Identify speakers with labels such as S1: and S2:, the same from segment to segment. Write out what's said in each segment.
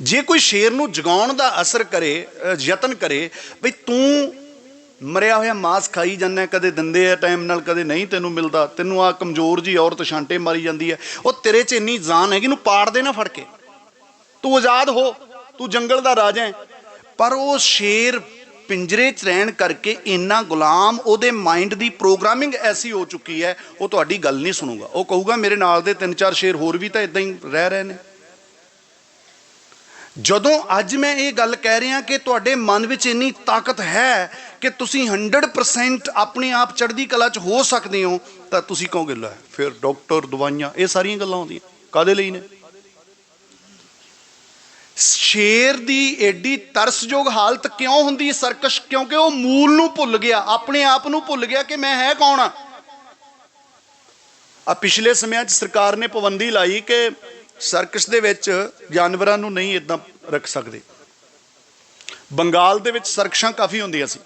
S1: ਜੇ ਕੋਈ ਸ਼ੇਰ ਨੂੰ ਜਗਾਉਣ ਦਾ ਅਸਰ ਕਰੇ ਯਤਨ ਕਰੇ ਵੀ ਤੂੰ ਮਰਿਆ ਹੋਇਆ ਮਾਸ ਖਾਈ ਜਾਂਦਾ, ਕਦੇ ਦਿੰਦੇ ਆ ਟਾਈਮ ਨਾਲ, ਕਦੇ ਨਹੀਂ ਤੈਨੂੰ ਮਿਲਦਾ, ਤੈਨੂੰ ਆ ਕਮਜ਼ੋਰ ਜੀ ਔਰਤ ਛਾਂਟੇ ਮਾਰੀ ਜਾਂਦੀ ਹੈ, ਉਹ ਤੇਰੇ 'ਚ ਇੰਨੀ ਜਾਨ ਹੈਗੀ ਨੂੰ ਪਾੜ ਦੇ ਨਾ ਫੜ ਕੇ। ਤੂੰ ਆਜ਼ਾਦ ਹੋ, ਤੂੰ ਜੰਗਲ ਦਾ ਰਾਜਾ ਹੈ। ਪਰ ਉਹ ਸ਼ੇਰ ਪਿੰਜਰੇ 'ਚ ਰਹਿਣ ਕਰਕੇ ਇੰਨਾ ਗੁਲਾਮ, ਉਹਦੇ ਮਾਈਂਡ ਦੀ ਪ੍ਰੋਗਰਾਮਿੰਗ ਐਸੀ ਹੋ ਚੁੱਕੀ ਹੈ, ਉਹ ਤੁਹਾਡੀ ਗੱਲ ਨਹੀਂ ਸੁਣੂਗਾ। ਉਹ ਕਹੂਗਾ, ਮੇਰੇ ਨਾਲ ਦੇ ਤਿੰਨ ਚਾਰ ਸ਼ੇਰ ਹੋਰ ਵੀ ਤਾਂ ਇਦਾਂ ਹੀ ਰਹਿ ਰਹੇ ਨੇ। ਜਦੋਂ ਅੱਜ ਮੈਂ ਇਹ ਗੱਲ ਕਹਿ ਰਿਹਾ ਕਿ ਤੁਹਾਡੇ ਮਨ ਵਿੱਚ ਇੰਨੀ ਤਾਕਤ ਹੈ ਕਿ ਤੁਸੀਂ 100% ਆਪਣੇ ਆਪ ਚੜ੍ਹਦੀ ਕਲਾ 'ਚ ਹੋ ਸਕਦੇ ਹੋ, ਤਾਂ ਤੁਸੀਂ ਕਹੋਗੇ, ਲੈ, ਫਿਰ ਡਾਕਟਰ ਦਵਾਈਆਂ, ਇਹ ਸਾਰੀਆਂ ਗੱਲਾਂ ਆਉਂਦੀਆਂ। ਕਾਦੇ ਲਈ ਨੇ? ਸ਼ੇਰ ਦੀ ਐਡੀ ਤਰਸਯੋਗ ਹਾਲਤ ਕਿਉਂ ਹੁੰਦੀ ਹੈ ਸਰਕਸ਼? ਕਿਉਂਕਿ ਉਹ ਮੂਲ ਨੂੰ ਭੁੱਲ ਗਿਆ, ਆਪਣੇ ਆਪ ਨੂੰ ਭੁੱਲ ਗਿਆ ਕਿ ਮੈਂ ਹੈ ਕੌਣ ਆ? ਆ ਪਿਛਲੇ ਸਮਿਆਂ 'ਚ ਸਰਕਾਰ ਨੇ ਪਾਬੰਦੀ ਲਾਈ ਕਿ ਸਰਕਸ ਦੇ ਵਿੱਚ ਜਾਨਵਰਾਂ ਨੂੰ ਨਹੀਂ ਇਦਾਂ ਰੱਖ ਸਕਦੇ। ਬੰਗਾਲ ਦੇ ਵਿੱਚ ਸਰਕਸ਼ਾਂ ਕਾਫੀ ਹੁੰਦੀਆਂ ਸੀ।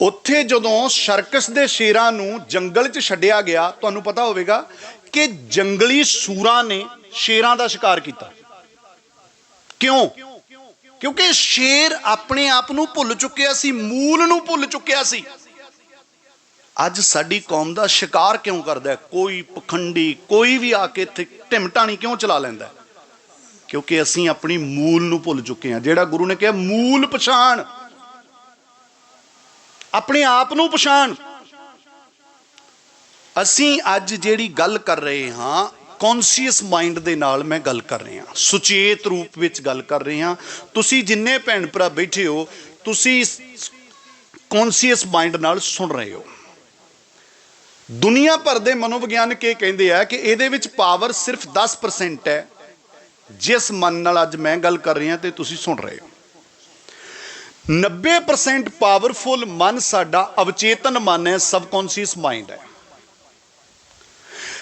S1: ਉੱਥੇ ਜਦੋਂ ਸਰਕਸ ਦੇ ਸ਼ੇਰਾਂ ਨੂੰ ਜੰਗਲ 'ਚ ਛੱਡਿਆ ਗਿਆ, ਤੁਹਾਨੂੰ ਪਤਾ ਹੋਵੇਗਾ ਕਿ ਜੰਗਲੀ ਸੂਰਾਂ ਨੇ ਸ਼ੇਰਾਂ ਦਾ ਸ਼ਿਕਾਰ ਕੀਤਾ। ਕਿਉਂ? ਕਿਉਂਕਿ ਸ਼ੇਰ ਆਪਣੇ ਆਪ ਨੂੰ ਭੁੱਲ ਚੁੱਕਿਆ ਸੀ, ਮੂਲ ਨੂੰ ਭੁੱਲ ਚੁੱਕਿਆ ਸੀ। ਅੱਜ ਸਾਡੀ ਕੌਮ ਦਾ ਸ਼ਿਕਾਰ ਕਿਉਂ ਕਰਦਾ ਕੋਈ ਪਖੰਡੀ, ਕੋਈ ਵੀ ਆ ਕੇ ਇੱਥੇ ਢਿਮਟਾਣੀ ਕਿਉਂ ਚਲਾ ਲੈਂਦਾ ਕਿਉਂਕਿ ਅਸੀਂ ਆਪਣੀ ਮੂਲ ਨੂੰ ਭੁੱਲ ਚੁੱਕੇ ਹਾਂ। ਜਿਹੜਾ ਗੁਰੂ ਨੇ ਕਿਹਾ, ਮੂਲ ਪਛਾਣ। ਆਪਣੇ ਆਪ ਨੂੰ ਪਛਾਣ। ਅਸੀਂ ਅੱਜ ਜਿਹੜੀ ਗੱਲ ਕਰ ਰਹੇ ਹਾਂ ਕੌਨਸ਼ੀਅਸ ਮਾਈਂਡ ਦੇ ਨਾਲ ਮੈਂ ਗੱਲ ਕਰ ਰਿਹਾ ਸੁਚੇਤ ਰੂਪ ਵਿੱਚ ਗੱਲ ਕਰ ਰਹੇ ਹਾਂ। ਤੁਸੀਂ ਜਿੰਨੇ ਭੈਣ ਭਰਾ ਬੈਠੇ ਹੋ, ਤੁਸੀਂ ਕੌਨਸ਼ੀਅਸ ਮਾਈਂਡ ਨਾਲ ਸੁਣ ਰਹੇ ਹੋ। ਦੁਨੀਆ ਭਰ ਦੇ ਮਨੋਵਿਗਿਆਨਕ ਇਹ ਕਹਿੰਦੇ ਆ ਕਿ ਇਹਦੇ ਵਿੱਚ ਪਾਵਰ ਸਿਰਫ 10% ਹੈ। ਜਿਸ ਮਨ ਨਾਲ ਅੱਜ ਮੈਂ ਗੱਲ ਕਰ ਰਿਹਾ ਤੇ ਤੁਸੀਂ ਸੁਣ ਰਹੇ ਹੋ। 90% ਪਾਵਰਫੁਲ ਮਨ ਸਾਡਾ ਅਵਚੇਤਨ ਮਨ ਹੈ ਸਬਕੌਂਸ਼ੀਅਸ ਮਾਈਂਡ ਹੈ।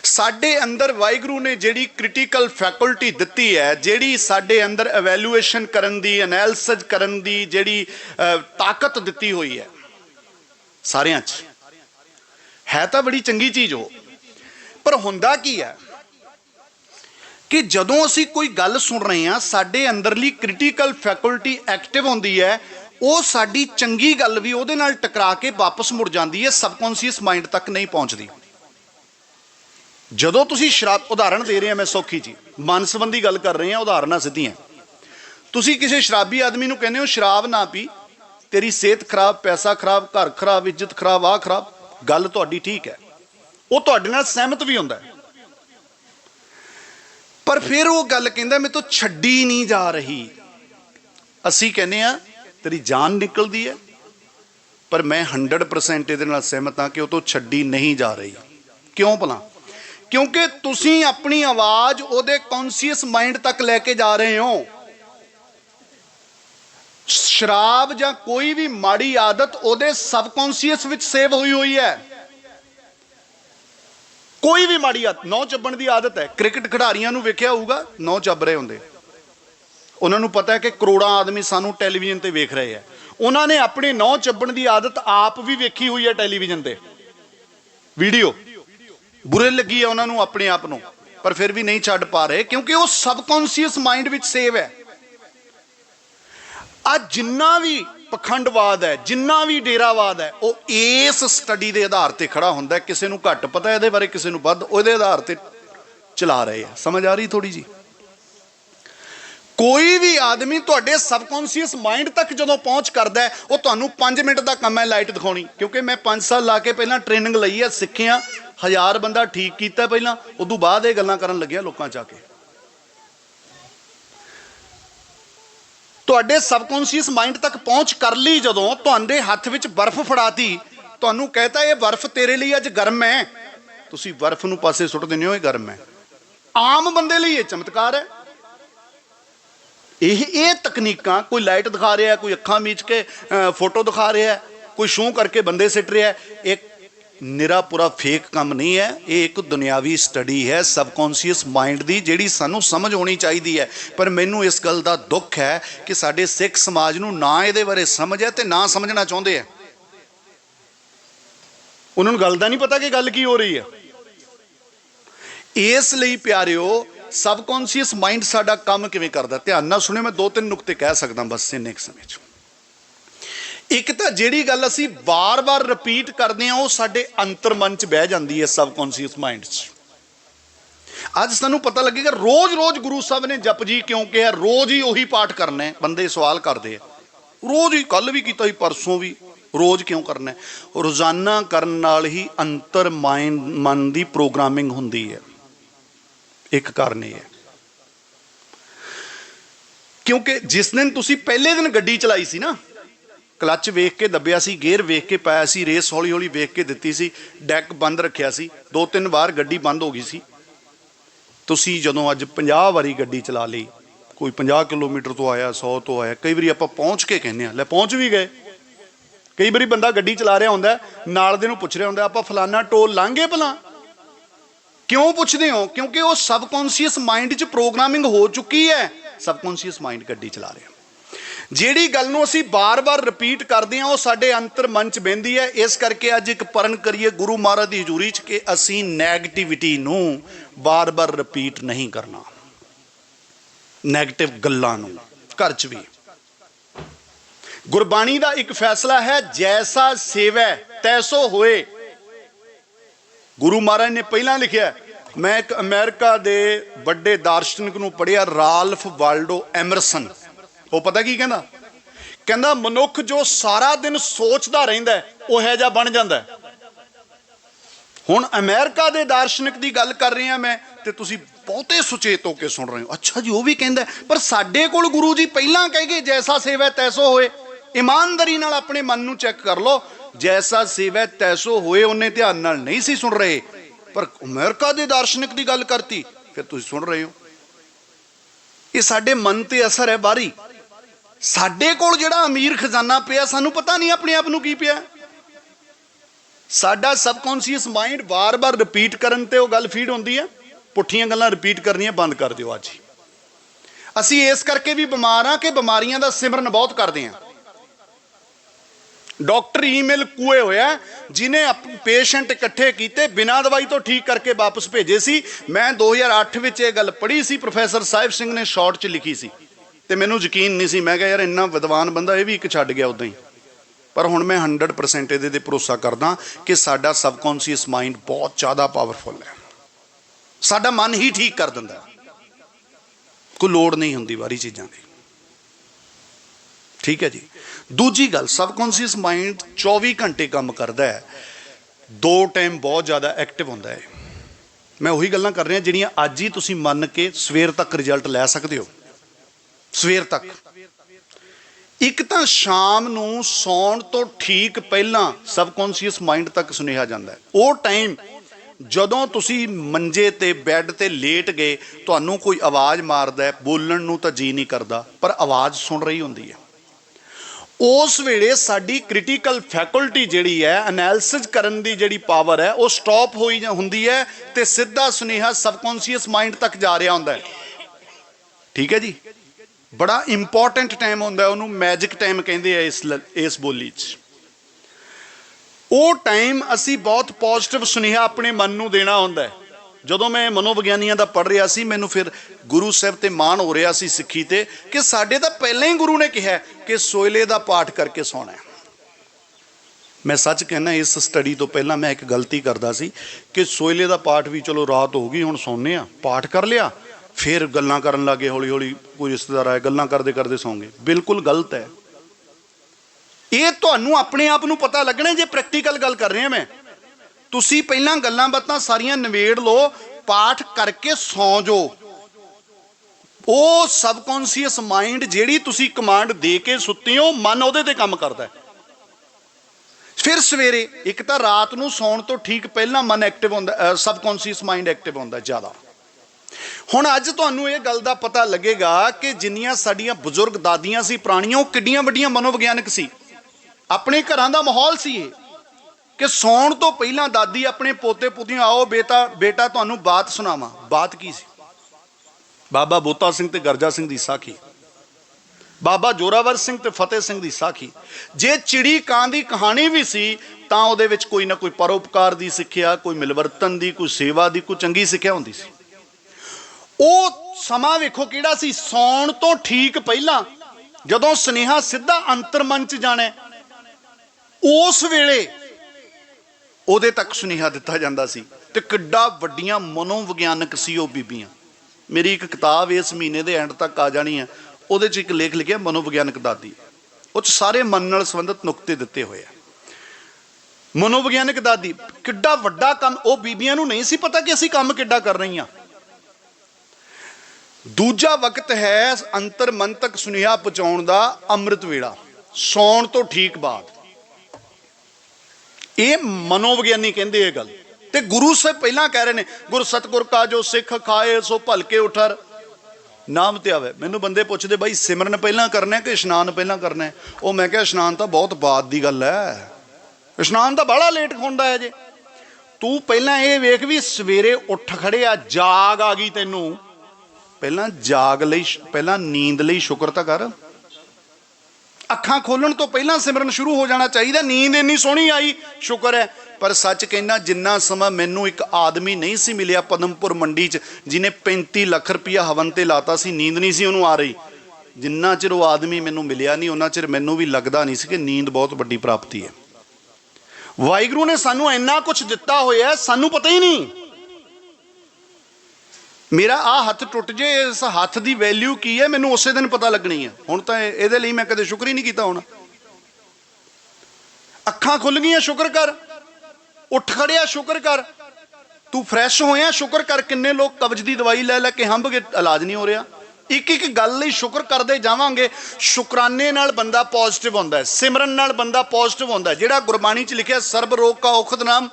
S1: ਸਾਡੇ ਅੰਦਰ ਵਾਹਿਗੁਰੂ ਨੇ ਜਿਹੜੀ ਕ੍ਰਿਟੀਕਲ ਫੈਕਲਟੀ ਦਿੱਤੀ ਹੈ, ਜਿਹੜੀ ਸਾਡੇ ਅੰਦਰ ਇਵੈਲੂਏਸ਼ਨ ਕਰਨ ਦੀ ਐਨਾਲਿਸਿਸ ਕਰਨ ਦੀ, ਜਿਹੜੀ ਤਾਕਤ ਦਿੱਤੀ ਹੋਈ ਹੈ, ਸਾਰਿਆਂ 'ਚ। ਹੈ ਤਾਂ ਬੜੀ ਚੰਗੀ ਚੀਜ਼ ਉਹ। ਪਰ ਹੁੰਦਾ ਕੀ ਹੈ ਕਿ ਜਦੋਂ ਅਸੀਂ ਕੋਈ ਗੱਲ ਸੁਣ ਰਹੇ ਹਾਂ, ਸਾਡੇ ਅੰਦਰਲੀ ਕ੍ਰਿਟੀਕਲ ਫੈਕਲਟੀ ਐਕਟਿਵ ਹੁੰਦੀ ਹੈ, ਉਹ ਸਾਡੀ ਚੰਗੀ ਗੱਲ ਵੀ ਉਹਦੇ ਨਾਲ ਟਕਰਾ ਕੇ ਵਾਪਸ ਮੁੜ ਜਾਂਦੀ ਹੈ ਸਬਕੌਂਸ਼ੀਅਸ ਮਾਈਂਡ ਤੱਕ ਨਹੀਂ ਪਹੁੰਚਦੀ। ਜਦੋਂ ਤੁਸੀਂ ਸ਼ਰਾਬ, ਉਦਾਹਰਣ ਦੇ ਰਹੇ ਹਾਂ ਮੈਂ ਸੌਖੀ ਜੀ ਮਨ ਸੰਬੰਧੀ ਗੱਲ ਕਰ ਰਹੇ ਹਾਂ ਉਦਾਹਰਨਾਂ ਸਿੱਧੀਆਂ। ਤੁਸੀਂ ਕਿਸੇ ਸ਼ਰਾਬੀ ਆਦਮੀ ਨੂੰ ਕਹਿੰਦੇ ਹੋ, ਸ਼ਰਾਬ ਨਾ ਪੀ, ਤੇਰੀ ਸਿਹਤ ਖਰਾਬ, ਪੈਸਾ ਖਰਾਬ, ਘਰ ਖਰਾਬ, ਇੱਜ਼ਤ ਖਰਾਬ ਆ ਖਰਾਬ। ਗੱਲ ਤੁਹਾਡੀ ਠੀਕ ਹੈ। ਉਹ ਤੁਹਾਡੇ ਨਾਲ ਸਹਿਮਤ ਵੀ ਹੁੰਦਾ ਪਰ ਫਿਰ ਉਹ ਗੱਲ ਕਹਿੰਦਾ ਮੇਰੇ ਤੋਂ ਛੱਡੀ ਨਹੀਂ ਜਾ ਰਹੀ। ਅਸੀਂ ਕਹਿੰਦੇ ਆ ਤੇਰੀ ਜਾਨ ਨਿਕਲਦੀ ਹੈ, ਪਰ ਮੈਂ 100% ਇਹਦੇ ਨਾਲ ਸਹਿਮਤ ਹਾਂ ਕਿ ਉਹ ਤੋਂ ਛੱਡੀ ਨਹੀਂ ਜਾ ਰਹੀ। ਕਿਉਂ ਭਲਾ? ਕਿਉਂਕਿ ਤੁਸੀਂ ਆਪਣੀ ਆਵਾਜ਼ ਉਹਦੇ ਕੌਨਸ਼ੀਅਸ ਮਾਈਂਡ ਤੱਕ ਲੈ ਕੇ ਜਾ ਰਹੇ ਹੋ। ਸ਼ਰਾਬ ਜਾਂ ਕੋਈ ਵੀ ਮਾੜੀ ਆਦਤ ਉਹਦੇ ਸਬਕੌਂਸ਼ੀਅਸ ਵਿੱਚ ਸੇਵ ਹੋਈ ਹੋਈ ਹੈ। ਕੋਈ ਵੀ ਮਾੜੀ ਆਦਤ ਨੌ ਚੱਬਣ ਦੀ ਆਦਤ ਹੈ। ਕ੍ਰਿਕਟ ਖਿਡਾਰੀਆਂ ਨੂੰ ਵੇਖਿਆ ਹੋਊਗਾ ਨੌ ਚੱਬ ਰਹੇ ਹੁੰਦੇ। ਉਹਨਾਂ ਨੂੰ ਪਤਾ ਹੈ ਕਿ ਕਰੋੜਾਂ ਆਦਮੀ ਸਾਨੂੰ ਟੈਲੀਵਿਜ਼ਨ ਤੇ ਵੇਖ ਰਹੇ ਆ ਉਹਨਾਂ ਨੇ ਆਪਣੀ ਨੌ ਚੱਬਣ ਦੀ ਆਦਤ ਆਪ ਵੀ ਵੇਖੀ ਹੋਈ ਹੈ ਟੈਲੀਵਿਜ਼ਨ ਤੇ। ਵੀਡੀਓ। ਬੁਰੇ ਲੱਗੀ ਹੈ ਉਹਨਾਂ ਨੂੰ, ਆਪਣੇ ਆਪ ਨੂੰ। ਪਰ ਫਿਰ ਵੀ ਨਹੀਂ ਛੱਡ ਪਾ ਰਹੇ, ਕਿਉਂਕਿ ਉਹ ਸਬਕੌਂਸ਼ੀਅਸ ਮਾਈਂਡ ਵਿੱਚ ਸੇਵ ਹੈ। ਆ ਜਿੰਨਾ ਵੀ ਪਖੰਡਵਾਦ ਹੈ, ਜਿੰਨਾ ਵੀ ਡੇਰਾਵਾਦ ਹੈ, ਉਹ ਇਸ ਸਟੱਡੀ ਦੇ ਆਧਾਰ ਤੇ ਖੜਾ ਹੁੰਦਾ ਕਿਸੇ ਨੂੰ ਘੱਟ ਪਤਾ ਇਹਦੇ ਬਾਰੇ, ਕਿਸੇ ਨੂੰ ਵੱਧ, ਉਹਦੇ ਆਧਾਰ ਤੇ ਚਲਾ ਰਹੇ ਆ ਸਮਝ ਆ ਰਹੀ ਥੋੜੀ ਜੀ? ਕੋਈ ਵੀ ਆਦਮੀ ਤੁਹਾਡੇ ਸਬਕੌਂਸ਼ੀਅਸ ਮਾਈਂਡ ਤੱਕ ਜਦੋਂ ਪਹੁੰਚ ਕਰਦਾ ਹੈ, ਉਹ ਤੁਹਾਨੂੰ 5 ਮਿੰਟ ਦਾ ਕੰਮ ਹੈ ਲਾਈਟ ਦਿਖਾਉਣੀ। ਕਿਉਂਕਿ ਮੈਂ 5 ਸਾਲ ਲਾ ਕੇ ਪਹਿਲਾਂ ਟ੍ਰੇਨਿੰਗ ਲਈ ਹੈ, ਸਿੱਖਿਆ, ਹਜ਼ਾਰ ਬੰਦਾ ਠੀਕ ਕੀਤਾ ਪਹਿਲਾਂ, ਉਦੋਂ ਬਾਅਦ ਇਹ ਗੱਲਾਂ ਕਰਨ ਲੱਗਿਆ ਲੋਕਾਂ ਚ ਆ ਕੇ। ਤੁਹਾਡੇ ਸਬਕੌਂਸ਼ੀਅਸ ਮਾਈਂਡ ਤੱਕ ਪਹੁੰਚ ਕਰ ਲਈ ਜਦੋਂ ਤੁਹਾਡੇ ਹੱਥ ਵਿੱਚ ਬਰਫ਼ ਫੜਾਤੀ। ਤੁਹਾਨੂੰ ਕਹਤਾ, ਇਹ ਬਰਫ਼ ਤੇਰੇ ਲਈ ਅੱਜ ਗਰਮ ਹੈ। ਤੁਸੀਂ ਬਰਫ਼ ਨੂੰ ਪਾਸੇ ਸੁੱਟ ਦਿੰਦੇ ਹੋ, ਇਹ ਗਰਮ ਹੈ। ਆਮ ਬੰਦੇ ਲਈ ਇਹ ਚਮਤਕਾਰ ਹੈ। ਇਹ ਇਹ ਤਕਨੀਕਾਂ ਕੋਈ ਲਾਈਟ ਦਿਖਾ ਰਿਹਾ, ਕੋਈ ਅੱਖਾਂ ਮੀਚ ਕੇ ਫੋਟੋ ਦਿਖਾ ਰਿਹਾ, ਕੋਈ ਸ਼ੂ ਕਰਕੇ ਬੰਦੇ ਸਿੱਟ ਰਿਹਾ। ਇੱਕ ਨਿਰਾ ਪੂਰਾ ਫੇਕ ਕੰਮ ਨਹੀਂ ਹੈ, ਇਹ ਇੱਕ ਦੁਨਿਆਵੀ ਸਟੱਡੀ ਹੈ, ਸਬਕੌਂਸ਼ੀਅਸ ਮਾਈਂਡ ਦੀ, ਜਿਹੜੀ ਸਾਨੂੰ ਸਮਝ ਹੋਣੀ ਚਾਹੀਦੀ ਹੈ। ਪਰ ਮੈਨੂੰ ਇਸ ਗੱਲ ਦਾ ਦੁੱਖ ਹੈ ਕਿ ਸਾਡੇ ਸਿੱਖ ਸਮਾਜ ਨੂੰ ਨਾ ਇਹਦੇ ਬਾਰੇ ਸਮਝ ਹੈ ਤੇ ਨਾ ਸਮਝਣਾ ਚਾਹੁੰਦੇ ਆ ਉਹਨਾਂ ਨੂੰ ਗੱਲ ਦਾ ਨਹੀਂ ਪਤਾ ਕਿ ਗੱਲ ਕੀ ਹੋ ਰਹੀ ਹੈ। ਇਸ ਲਈ ਪਿਆਰਿਓ, ਸਬਕੌਂਸ਼ੀਅਸ ਮਾਈਂਡ ਸਾਡਾ ਕੰਮ ਕਿਵੇਂ ਕਰਦਾ? ਧਿਆਨ ਨਾਲ ਸੁਣਿਓ, ਮੈਂ ਦੋ ਤਿੰਨ ਨੁਕਤੇ ਕਹਿ ਸਕਦਾ ਬਸ ਇੰਨੇ ਕੁ ਸਮੇਂ 'ਚ। ਇੱਕ ਤਾਂ ਜਿਹੜੀ ਗੱਲ ਅਸੀਂ ਵਾਰ ਵਾਰ ਰਿਪੀਟ ਕਰਦੇ ਹਾਂ, ਉਹ ਸਾਡੇ ਅੰਤਰਮਨ 'ਚ ਬਹਿ ਜਾਂਦੀ ਹੈ ਸਬਕੌਂਸ਼ੀਅਸ ਮਾਈਂਡ 'ਚ। ਅੱਜ ਸਾਨੂੰ ਪਤਾ ਲੱਗੇਗਾ, ਰੋਜ਼-ਰੋਜ਼ ਗੁਰੂ ਸਾਹਿਬ ਨੇ ਜਪ ਜੀ ਕਿਉਂ ਕਿਹਾ? ਰੋਜ਼ ਹੀ ਉਹੀ ਪਾਠ ਕਰਨਾ ਹੈ, ਬੰਦੇ ਸਵਾਲ ਕਰਦੇ ਆ। ਰੋਜ਼ ਹੀ ਕੱਲ ਵੀ ਕੀਤਾ ਸੀ, ਪਰਸੋਂ ਵੀ, ਰੋਜ਼ ਕਿਉਂ ਕਰਨਾ ਹੈ? ਰੋਜ਼ਾਨਾ ਕਰਨ ਨਾਲ ਹੀ ਅੰਤਰ ਮਾਈਂਡ ਮਨ ਦੀ ਪ੍ਰੋਗਰਾਮਿੰਗ ਹੁੰਦੀ ਹੈ। ਇੱਕ ਕਾਰਨ ਇਹ ਹੈ। ਕਿਉਂਕਿ ਜਿਸ ਦਿਨ ਤੁਸੀਂ ਪਹਿਲੇ ਦਿਨ ਗੱਡੀ ਚਲਾਈ ਸੀ ਨਾ ਕਲੱਚ ਵੇਖ ਕੇ ਦੱਬਿਆ ਸੀ, ਗੇਅਰ ਵੇਖ ਕੇ ਪਾਇਆ ਸੀ, ਰੇਸ ਹੌਲੀ ਹੌਲੀ ਵੇਖ ਕੇ ਦਿੱਤੀ ਸੀ, ਡੈਕ ਬੰਦ ਰੱਖਿਆ ਸੀ ਦੋ ਤਿੰਨ ਵਾਰ ਗੱਡੀ ਬੰਦ ਹੋ ਗਈ ਸੀ। ਤੁਸੀਂ ਜਦੋਂ ਅੱਜ 50 ਵਾਰੀ ਗੱਡੀ ਚਲਾ ਲਈ, ਕੋਈ 50 ਕਿਲੋਮੀਟਰ ਤੋਂ ਆਇਆ 100 ਤੋਂ ਆਇਆ, ਕਈ ਵਾਰੀ ਆਪਾਂ ਪਹੁੰਚ ਕੇ ਕਹਿੰਦੇ ਆ ਲੈ ਪਹੁੰਚ ਵੀ ਗਏ। ਕਈ ਵਾਰੀ ਬੰਦਾ ਗੱਡੀ ਚਲਾ ਰਿਹਾ ਹੁੰਦਾ, ਨਾਲ ਦੇ ਨੂੰ ਪੁੱਛ ਰਿਹਾ ਹੁੰਦਾ, ਆਪਾਂ ਫਲਾਨਾ ਟੋਲ ਲਾਂਗੇ ਭਲਾ? ਕਿਉਂ ਪੁੱਛਦੇ ਹੋ? ਕਿਉਂਕਿ ਉਹ ਸਬਕੌਂਸ਼ੀਅਸ ਮਾਈਂਡ 'ਚ ਪ੍ਰੋਗਰਾਮਿੰਗ ਹੋ ਚੁੱਕੀ ਹੈ। ਸਬਕੌਂਸ਼ੀਅਸ ਮਾਈਂਡ ਗੱਡੀ ਚਲਾ ਰਿਹਾ। ਜਿਹੜੀ ਗੱਲ ਨੂੰ ਅਸੀਂ ਬਾਰ-ਬਾਰ ਰਿਪੀਟ ਕਰਦੇ ਹਾਂ, ਉਹ ਸਾਡੇ ਅੰਤਰ ਮਨ 'ਚ ਬਹਿੰਦੀ ਹੈ। ਇਸ ਕਰਕੇ ਅੱਜ ਇੱਕ ਪਰਨ ਕਰੀਏ ਗੁਰੂ ਮਹਾਰਾਜ ਦੀ ਹਜ਼ੂਰੀ 'ਚ ਕਿ ਅਸੀਂ 네ਗੇਟਿਵਿਟੀ ਨੂੰ ਬਾਰ-ਬਾਰ ਰਿਪੀਟ ਨਹੀਂ ਕਰਨਾ। 네ਗੇਟਿਵ ਗੱਲਾਂ ਨੂੰ, ਘਰ 'ਚ ਵੀ। ਗੁਰਬਾਣੀ ਦਾ ਇੱਕ ਫੈਸਲਾ ਹੈ, ਜੈਸਾ ਸੇਵੈ, ਤੈਸੋ ਹੋਏ। ਗੁਰੂ ਮਹਾਰਾਜ ਨੇ ਪਹਿਲਾਂ ਲਿਖਿਆ, ਮੈਂ ਇੱਕ ਅਮਰੀਕਾ ਦੇ ਵੱਡੇ ਦਾਰਸ਼ਨਿਕ ਨੂੰ ਪੜਿਆ ਰਾਲਫ ਵਾਲਡੋ ਐਮਰਸਨ। ਉਹ ਪਤਾ ਕੀ ਕਹਿੰਦਾ? ਕਹਿੰਦਾ, ਮਨੁੱਖ ਜੋ ਸਾਰਾ ਦਿਨ ਸੋਚਦਾ ਰਹਿੰਦਾ ਉਹ ਹੈ ਜਾਂ ਬਣ ਜਾਂਦਾ ਹੁਣ ਅਮਰੀਕਾ ਦੇ ਦਾਰਸ਼ਨਿਕ ਦੀ ਗੱਲ ਕਰ ਰਿਹਾ ਮੈਂ, ਤੇ ਤੁਸੀਂ ਬਹੁਤੇ ਸੁਚੇਤ ਹੋ ਕੇ ਸੁਣ ਰਹੇ ਹੋ। ਅੱਛਾ ਜੀ, ਉਹ ਵੀ ਕਹਿੰਦਾ ਪਰ ਸਾਡੇ ਕੋਲ ਗੁਰੂ ਜੀ ਪਹਿਲਾਂ ਕਹਿ ਗਏ, ਜੈਸਾ ਸੇਵਾ ਤੈਸੋ ਹੋਏ। ਇਮਾਨਦਾਰੀ ਨਾਲ ਆਪਣੇ ਮਨ ਨੂੰ ਚੈੱਕ ਕਰ ਲਓ, ਜੈਸਾ ਸੇਵਾ ਤੈਸੋ ਹੋਏ, ਉਹਨੇ ਧਿਆਨ ਨਾਲ ਨਹੀਂ ਸੀ ਸੁਣ ਰਹੇ। ਪਰ ਅਮਰੀਕਾ ਦੇ ਦਾਰਸ਼ਨਿਕ ਦੀ ਗੱਲ ਕਰਤੀ, ਫਿਰ ਤੁਸੀਂ ਸੁਣ ਰਹੇ ਹੋ। ਇਹ ਸਾਡੇ ਮਨ ਤੇ ਅਸਰ ਹੈ ਬਾਹਰੀ। ਸਾਡੇ ਕੋਲ ਜਿਹੜਾ ਅਮੀਰ ਖਜ਼ਾਨਾ ਪਿਆ, ਸਾਨੂੰ ਪਤਾ ਨਹੀਂ ਆਪਣੇ ਆਪ ਨੂੰ ਕੀ ਪਿਆ। ਸਾਡਾ ਸਬਕੌਂਸ਼ੀਅਸ ਮਾਈਂਡ ਬਾਰ-ਬਾਰ ਰਿਪੀਟ ਕਰਨ ਤੇ ਉਹ ਗੱਲ ਫੀਡ ਹੁੰਦੀ ਹੈ। ਪੁੱਠੀਆਂ ਗੱਲਾਂ ਰਿਪੀਟ ਕਰਨੀਆਂ ਬੰਦ ਕਰ ਦਿਓ ਅੱਜ ਹੀ। ਅਸੀਂ ਇਸ ਕਰਕੇ ਵੀ ਬਿਮਾਰ ਆ ਕਿ ਬਿਮਾਰੀਆਂ ਦਾ ਸਿਮਰਨ ਬਹੁਤ ਕਰਦੇ ਆ ਡਾਕਟਰ ਈਮੇਲ ਕੂਏ ਹੋਇਆ, ਜਿਨੇ ਪੇਸ਼ੈਂਟ ਇਕੱਠੇ ਕੀਤੇ, ਬਿਨਾਂ ਦਵਾਈ ਤੋਂ ਠੀਕ ਕਰਕੇ ਵਾਪਸ ਭੇਜੇ ਸੀ। ਮੈਂ 2008 ਵਿੱਚ ਇਹ ਗੱਲ ਪੜ੍ਹੀ ਸੀ, ਪ੍ਰੋਫੈਸਰ ਸਾਹਿਬ ਸਿੰਘ ਨੇ ਸ਼ਾਰਟ 'ਚ ਲਿਖੀ ਸੀ। ਤੇ ਮੈਨੂੰ ਯਕੀਨ ਨਹੀਂ ਸੀ। ਮੈਂ ਕਿਹਾ, ਯਾਰ, ਇੰਨਾ ਵਿਦਵਾਨ ਬੰਦਾ, ਇਹ ਵੀ ਇੱਕ ਛੱਡ ਗਿਆ ਉਦਾਂ ਹੀ। ਪਰ ਹੁਣ ਮੈਂ 100% ਇਹਦੇ ਤੇ ਭਰੋਸਾ ਕਰਦਾ ਕਿ ਸਾਡਾ ਸਬਕੌਂਸ਼ੀਅਸ ਮਾਈਂਡ ਬਹੁਤ ਜ਼ਿਆਦਾ ਪਾਵਰਫੁਲ ਹੈ। ਸਾਡਾ ਮਨ ਹੀ ਠੀਕ ਕਰ ਦਿੰਦਾ ਕੋਈ ਲੋੜ ਨਹੀਂ ਹੁੰਦੀ ਬਾਰੀ ਚੀਜ਼ਾਂ ਦੀ। ਠੀਕ ਹੈ ਜੀ। ਦੂਜੀ ਗੱਲ, ਸਬਕੌਂਸ਼ੀਅਸ ਮਾਈਂਡ 24 ਘੰਟੇ ਕੰਮ ਕਰਦਾ ਹੈ। ਦੋ ਟਾਈਮ ਬਹੁਤ ਜ਼ਿਆਦਾ ਐਕਟਿਵ ਹੁੰਦਾ ਹੈ। ਮੈਂ ਉਹੀ ਗੱਲਾਂ ਕਰ ਰਿਹਾ, ਜਿਹੜੀਆਂ ਅੱਜ ਹੀ ਤੁਸੀਂ ਮੰਨ ਕੇ ਸਵੇਰ ਤੱਕ ਰਿਜ਼ਲਟ ਲੈ ਸਕਦੇ ਹੋ। ਸਵੇਰ ਤੱਕ। ਇੱਕ ਤਾਂ ਸ਼ਾਮ ਨੂੰ ਸੌਣ ਤੋਂ ਠੀਕ ਪਹਿਲਾਂ ਸਬਕੌਂਸ਼ੀਅਸ ਮਾਈਂਡ ਤੱਕ ਸੁਨੇਹਾ ਜਾਂਦਾ ਹੈ। ਉਹ ਟਾਈਮ ਜਦੋਂ ਤੁਸੀਂ ਮੰਜੇ ਤੇ, ਬੈੱਡ ਤੇ ਲੇਟ ਗਏ, ਤੁਹਾਨੂੰ ਕੋਈ ਆਵਾਜ਼ ਮਾਰਦਾ ਹੈ, ਬੋਲਣ ਨੂੰ ਤਾਂ ਜੀ ਨਹੀਂ ਕਰਦਾ, ਪਰ ਆਵਾਜ਼ ਸੁਣ ਰਹੀ ਹੁੰਦੀ ਹੈ। ਉਸ ਵੇਲੇ ਸਾਡੀ ਕ੍ਰਿਟੀਕਲ ਫੈਕਲਟੀ ਜਿਹੜੀ ਹੈ ਐਨਾਲਿਸਿਸ ਕਰਨ ਦੀ ਜਿਹੜੀ ਪਾਵਰ ਹੈ, ਉਹ ਸਟਾਪ ਹੋਈ ਹੁੰਦੀ ਹੈ ਤੇ ਸਿੱਧਾ ਸੁਨੇਹਾ ਸਬਕੌਂਸ਼ੀਅਸ ਮਾਈਂਡ ਤੱਕ ਜਾ ਰਿਹਾ ਹੁੰਦਾ ਹੈ। ਠੀਕ ਹੈ ਜੀ? ਬੜਾ ਇੰਪੋਰਟੈਂਟ ਟਾਈਮ ਹੁੰਦਾ ਉਹਨੂੰ ਮੈਜਿਕ ਟਾਈਮ ਕਹਿੰਦੇ ਆ ਇਸ ਲ- ਇਸ ਬੋਲੀ 'ਚ। ਉਹ ਟਾਈਮ ਅਸੀਂ ਬਹੁਤ ਪੋਜ਼ਿਟਿਵ ਸੁਨੇਹਾ ਆਪਣੇ ਮਨ ਨੂੰ ਦੇਣਾ ਹੁੰਦਾ ਹੈ। ਜਦੋਂ ਮੈਂ ਮਨੋਵਿਗਿਆਨੀਆਂ ਦਾ ਪੜ੍ਹ ਰਿਹਾ ਸੀ, ਮੈਨੂੰ ਫਿਰ ਗੁਰੂ ਸਾਹਿਬ ਤੇ ਮਾਣ ਹੋ ਰਿਹਾ ਸੀ ਸਿੱਖੀ ਤੇ ਕਿ ਸਾਡੇ ਤਾਂ ਪਹਿਲਾਂ ਹੀ ਗੁਰੂ ਨੇ ਕਿਹਾ ਕਿ ਸੋਇਲੇ ਦਾ ਪਾਠ ਕਰਕੇ ਸੌਣਾ ਹੈ। ਮੈਂ ਸੱਚ ਕਹਿੰਦਾ, ਇਸ ਸਟੱਡੀ ਤੋਂ ਪਹਿਲਾਂ ਮੈਂ ਇੱਕ ਗਲਤੀ ਕਰਦਾ ਸੀ ਕਿ ਸੋਇਲੇ ਦਾ ਪਾਠ ਵੀ ਚਲੋ ਰਾਤ ਹੋ ਗਈ, ਹੁਣ ਸੌਂਨੇ ਆ ਪਾਠ ਕਰ ਲਿਆ। ਫਿਰ ਗੱਲਾਂ ਕਰਨ ਲੱਗੇ ਹੌਲੀ ਹੌਲੀ ਕੋਈ ਰਿਸ਼ਤੇਦਾਰ ਆਏ, ਗੱਲਾਂ ਕਰਦੇ ਕਰਦੇ ਸੌਂਗੇ। ਬਿਲਕੁਲ ਗਲਤ ਹੈ। ਇਹ ਤੁਹਾਨੂੰ ਆਪਣੇ ਆਪ ਨੂੰ ਪਤਾ ਲੱਗਣਾ ਜੇ ਪ੍ਰੈਕਟੀਕਲ ਗੱਲ ਕਰ ਰਿਹਾ ਮੈਂ। ਤੁਸੀਂ ਪਹਿਲਾਂ ਗੱਲਾਂ ਬਾਤਾਂ ਸਾਰੀਆਂ ਨਵੇੜ ਲਓ, ਪਾਠ ਕਰਕੇ ਸੌਂ ਜਾਓ। ਉਹ ਸਬਕੌਂਸ਼ੀਅਸ ਮਾਈਂਡ ਜਿਹੜੀ ਤੁਸੀਂ ਕਮਾਂਡ ਦੇ ਕੇ ਸੁੱਤੇ ਹੋ, ਮਨ ਉਹਦੇ ਤੇ ਕੰਮ ਕਰਦਾ ਹੈ। ਫਿਰ ਸਵੇਰੇ ਇੱਕ ਤਾਂ ਰਾਤ ਨੂੰ ਸੌਣ ਤੋਂ ਠੀਕ ਪਹਿਲਾਂ ਮਨ ਐਕਟਿਵ ਹੁੰਦਾ ਸਬਕੌਂਸ਼ੀਅਸ ਮਾਈਂਡ ਐਕਟਿਵ ਹੁੰਦਾ ਜ਼ਿਆਦਾ। ਹੁਣ ਅੱਜ ਤੁਹਾਨੂੰ ਇਹ ਗੱਲ ਦਾ ਪਤਾ ਲੱਗੇਗਾ ਕਿ ਜਿੰਨੀਆਂ ਸਾਡੀਆਂ ਬਜ਼ੁਰਗ ਦਾਦੀਆਂ ਸੀ, ਪੁਰਾਣੀਆਂ, ਉਹ ਕਿੱਡੀਆਂ ਵੱਡੀਆਂ ਮਨੋਵਿਗਿਆਨਕ ਸੀ। ਆਪਣੇ ਘਰਾਂ ਦਾ ਮਾਹੌਲ ਸੀ ਇਹ ਕਿ ਸੌਣ ਤੋਂ ਪਹਿਲਾਂ ਦਾਦੀ ਆਪਣੇ ਪੋਤੇ ਪੁੱਤੀਆਂ ਆਓ ਬੇਟਾ ਬੇਟਾ ਤੁਹਾਨੂੰ ਬਾਤ ਸੁਣਾਵਾਂ। ਬਾਤ ਕੀ ਸੀ? ਬਾਬਾ ਬੋਤਾ ਸਿੰਘ ਤੇ ਗਰਜਾ ਸਿੰਘ ਦੀ ਸਾਖੀ। ਬਾਬਾ ਜੋਰਾਵਰ ਸਿੰਘ ਤੇ ਫਤਿਹ ਸਿੰਘ ਦੀ ਸਾਖੀ। ਜੇ ਚਿੜੀ ਕਾਂ ਦੀ ਕਹਾਣੀ ਵੀ ਸੀ, ਤਾਂ ਉਹਦੇ ਵਿੱਚ ਕੋਈ ਨਾ ਕੋਈ ਪਰਉਪਕਾਰ ਦੀ ਸਿੱਖਿਆ, ਕੋਈ ਮਿਲਵਰਤਨ ਦੀ, ਕੋਈ ਸੇਵਾ ਦੀ, ਕੋਈ ਚੰਗੀ ਸਿੱਖਿਆ ਹੁੰਦੀ ਸੀ। ਉਹ ਸਮਾਂ ਵੇਖੋ ਕਿਹੜਾ ਸੀ? ਸੌਣ ਤੋਂ ਠੀਕ ਪਹਿਲਾਂ ਜਦੋਂ ਸਨੇਹਾ ਸਿੱਧਾ ਅੰਤਰਮਨ ਚ ਜਾਣਾ ਉਸ ਵੇਲੇ ਉਹਦੇ ਤੱਕ ਸੁਨੇਹਾ ਦਿੱਤਾ ਜਾਂਦਾ ਸੀ ਤੇ ਕਿੱਡਾ ਵੱਡੀਆਂ ਮਨੋਵਿਗਿਆਨਕ ਸੀ ਉਹ ਬੀਬੀਆਂ। ਮੇਰੀ ਇੱਕ ਕਿਤਾਬ ਇਸ ਮਹੀਨੇ ਦੇ ਐਂਡ ਤੱਕ ਆ ਜਾਣੀ ਹੈ। ਉਹਦੇ 'ਚ ਇੱਕ ਲੇਖ ਲਿਖਿਆ, ਮਨੋਵਿਗਿਆਨਕ ਦਾਦੀ। ਉਹ 'ਚ ਸਾਰੇ ਮਨ ਨਾਲ ਸੰਬੰਧਿਤ ਨੁਕਤੇ ਦਿੱਤੇ ਹੋਏ ਆ। ਮਨੋਵਿਗਿਆਨਕ ਦਾਦੀ, ਕਿੱਡਾ ਵੱਡਾ ਕੰਮ ਉਹ ਬੀਬੀਆਂ ਨੂੰ ਨਹੀਂ ਸੀ ਪਤਾ ਕਿ ਅਸੀਂ ਕੰਮ ਕਿੱਡਾ ਕਰ ਰਹੀਆਂ। ਦੂਜਾ ਵਕਤ ਹੈ ਅੰਤਰ ਮਨ ਤੱਕ ਸੁਨੇਹਾ ਪਹੁੰਚਾਉਣ ਦਾ ਅੰਮ੍ਰਿਤ ਵੇਲਾ, ਸੌਣ ਤੋਂ ਠੀਕ ਬਾਅਦ। ਇਹ ਮਨੋਵਿਗਿਆਨੀ ਕਹਿੰਦੇ ਇਹ ਗੱਲ। ਤੇ ਗੁਰੂ ਸਾਹਿਬ ਪਹਿਲਾਂ ਕਹਿ ਰਹੇ ਨੇ, ਗੁਰ ਸਤਗੁਰ ਕਾ ਜੋ ਸਿੱਖ ਖਾਏ, ਸੋ ਭਲਕੇ ਉਠਰ। ਨਾਮ ਤੇ ਆਵੇ। ਮੈਨੂੰ ਬੰਦੇ ਪੁੱਛਦੇ, ਬਾਈ, ਸਿਮਰਨ ਪਹਿਲਾਂ ਕਰਨਾ ਕਿ ਇਸ਼ਨਾਨ ਪਹਿਲਾਂ ਕਰਨਾ ਉਹ ਮੈਂ ਕਿਹਾ, ਇਸ਼ਨਾਨ ਤਾਂ ਬਹੁਤ ਬਾਅਦ ਦੀ ਗੱਲ ਹੈ। ਇਸ਼ਨਾਨ ਤਾਂ ਬੜਾ ਲੇਟ ਹੁੰਦਾ ਹੈ ਜੇ। ਤੂੰ ਪਹਿਲਾਂ ਇਹ ਵੇਖ ਵੀ ਸਵੇਰੇ ਉੱਠ ਖੜਿਆ, ਜਾਗ ਆ ਗਈ ਤੈਨੂੰ। ਪਹਿਲਾਂ ਜਾਗ ਲਈ, ਪਹਿਲਾਂ ਨੀਂਦ ਲਈ ਸ਼ੁਕਰ ਤਾਂ ਕਰ। ਅੱਖਾਂ ਖੋਲਣ ਤੋਂ ਪਹਿਲਾਂ ਸਿਮਰਨ ਸ਼ੁਰੂ ਹੋ ਜਾਣਾ ਚਾਹੀਦਾ। ਨੀਂਦ ਇੰਨੀ ਸੋਹਣੀ ਆਈ, ਸ਼ੁਕਰ ਹੈ। ਪਰ ਸੱਚ ਕਹਿਣਾ, ਜਿੰਨਾ ਸਮਾਂ ਮੈਨੂੰ ਇੱਕ ਆਦਮੀ ਨਹੀਂ ਸੀ ਮਿਲਿਆ ਪਦਮਪੁਰ ਮੰਡੀ 'ਚ ਜਿਨੇ 35 ਲੱਖ ਰੁਪਇਆ ਹਵਨ ਤੇ ਲਾਤਾ ਸੀ, ਨੀਂਦ ਨਹੀਂ ਸੀ ਉਹਨੂੰ ਆ ਰਹੀ। ਜਿੰਨਾ ਚਿਰ ਉਹ ਆਦਮੀ ਮੈਨੂੰ ਮਿਲਿਆ ਨਹੀਂ, ਉਹਨਾਂ ਚਿਰ ਮੈਨੂੰ ਵੀ ਲੱਗਦਾ ਨਹੀਂ ਸੀ ਕਿ ਨੀਂਦ ਬਹੁਤ ਵੱਡੀ ਪ੍ਰਾਪਤੀ ਹੈ। ਵਾਹਿਗੁਰੂ ਨੇ ਸਾਨੂੰ ਇੰਨਾ ਕੁਝ ਦਿੱਤਾ ਹੋਇਆ ਸਾਨੂੰ ਪਤਾ ਹੀ ਨਹੀਂ। ਮੇਰਾ ਆ ਹੱਥ ਟੁੱਟ ਜੇ, ਇਸ ਹੱਥ ਦੀ ਵੈਲਿਊ ਕੀ ਹੈ, ਮੈਨੂੰ ਉਸੇ ਦਿਨ ਪਤਾ ਲੱਗਣੀ ਹੈ। ਹੁਣ ਤਾਂ ਇਹਦੇ ਲਈ ਮੈਂ ਕਦੇ ਸ਼ੁਕਰ ਹੀ ਨਹੀਂ ਕੀਤਾ ਹੁਣ। ਅੱਖਾਂ ਖੁੱਲ ਗਈਆਂ, ਸ਼ੁਕਰ ਕਰ। ਉੱਠ ਖੜਿਆ, ਸ਼ੁਕਰ ਕਰ। ਤੂੰ ਫਰੈਸ਼ ਹੋਇਆ, ਸ਼ੁਕਰ ਕਰ ਕਿੰਨੇ ਲੋਕ ਕਬਜ਼ ਦੀ ਦਵਾਈ ਲੈ ਲੈ ਕੇ ਹੰਭ ਕੇ ਇਲਾਜ ਨਹੀਂ ਹੋ ਰਿਹਾ। ਇੱਕ ਇੱਕ ਗੱਲ ਲਈ ਸ਼ੁਕਰ ਕਰਦੇ ਜਾਵਾਂਗੇ। ਸ਼ੁਕਰਾਨੇ ਨਾਲ ਬੰਦਾ ਪੋਜ਼ਿਟਿਵ ਹੁੰਦਾ ਹੈ, ਸਿਮਰਨ ਨਾਲ ਬੰਦਾ ਪੋਜ਼ਿਟਿਵ ਹੁੰਦਾ ਹੈ। ਜਿਹੜਾ ਗੁਰਬਾਣੀ 'ਚ ਲਿਖਿਆ, ਸਰਬ ਰੋਗ ਕਾ ਔਖਦ ਨਾਮ,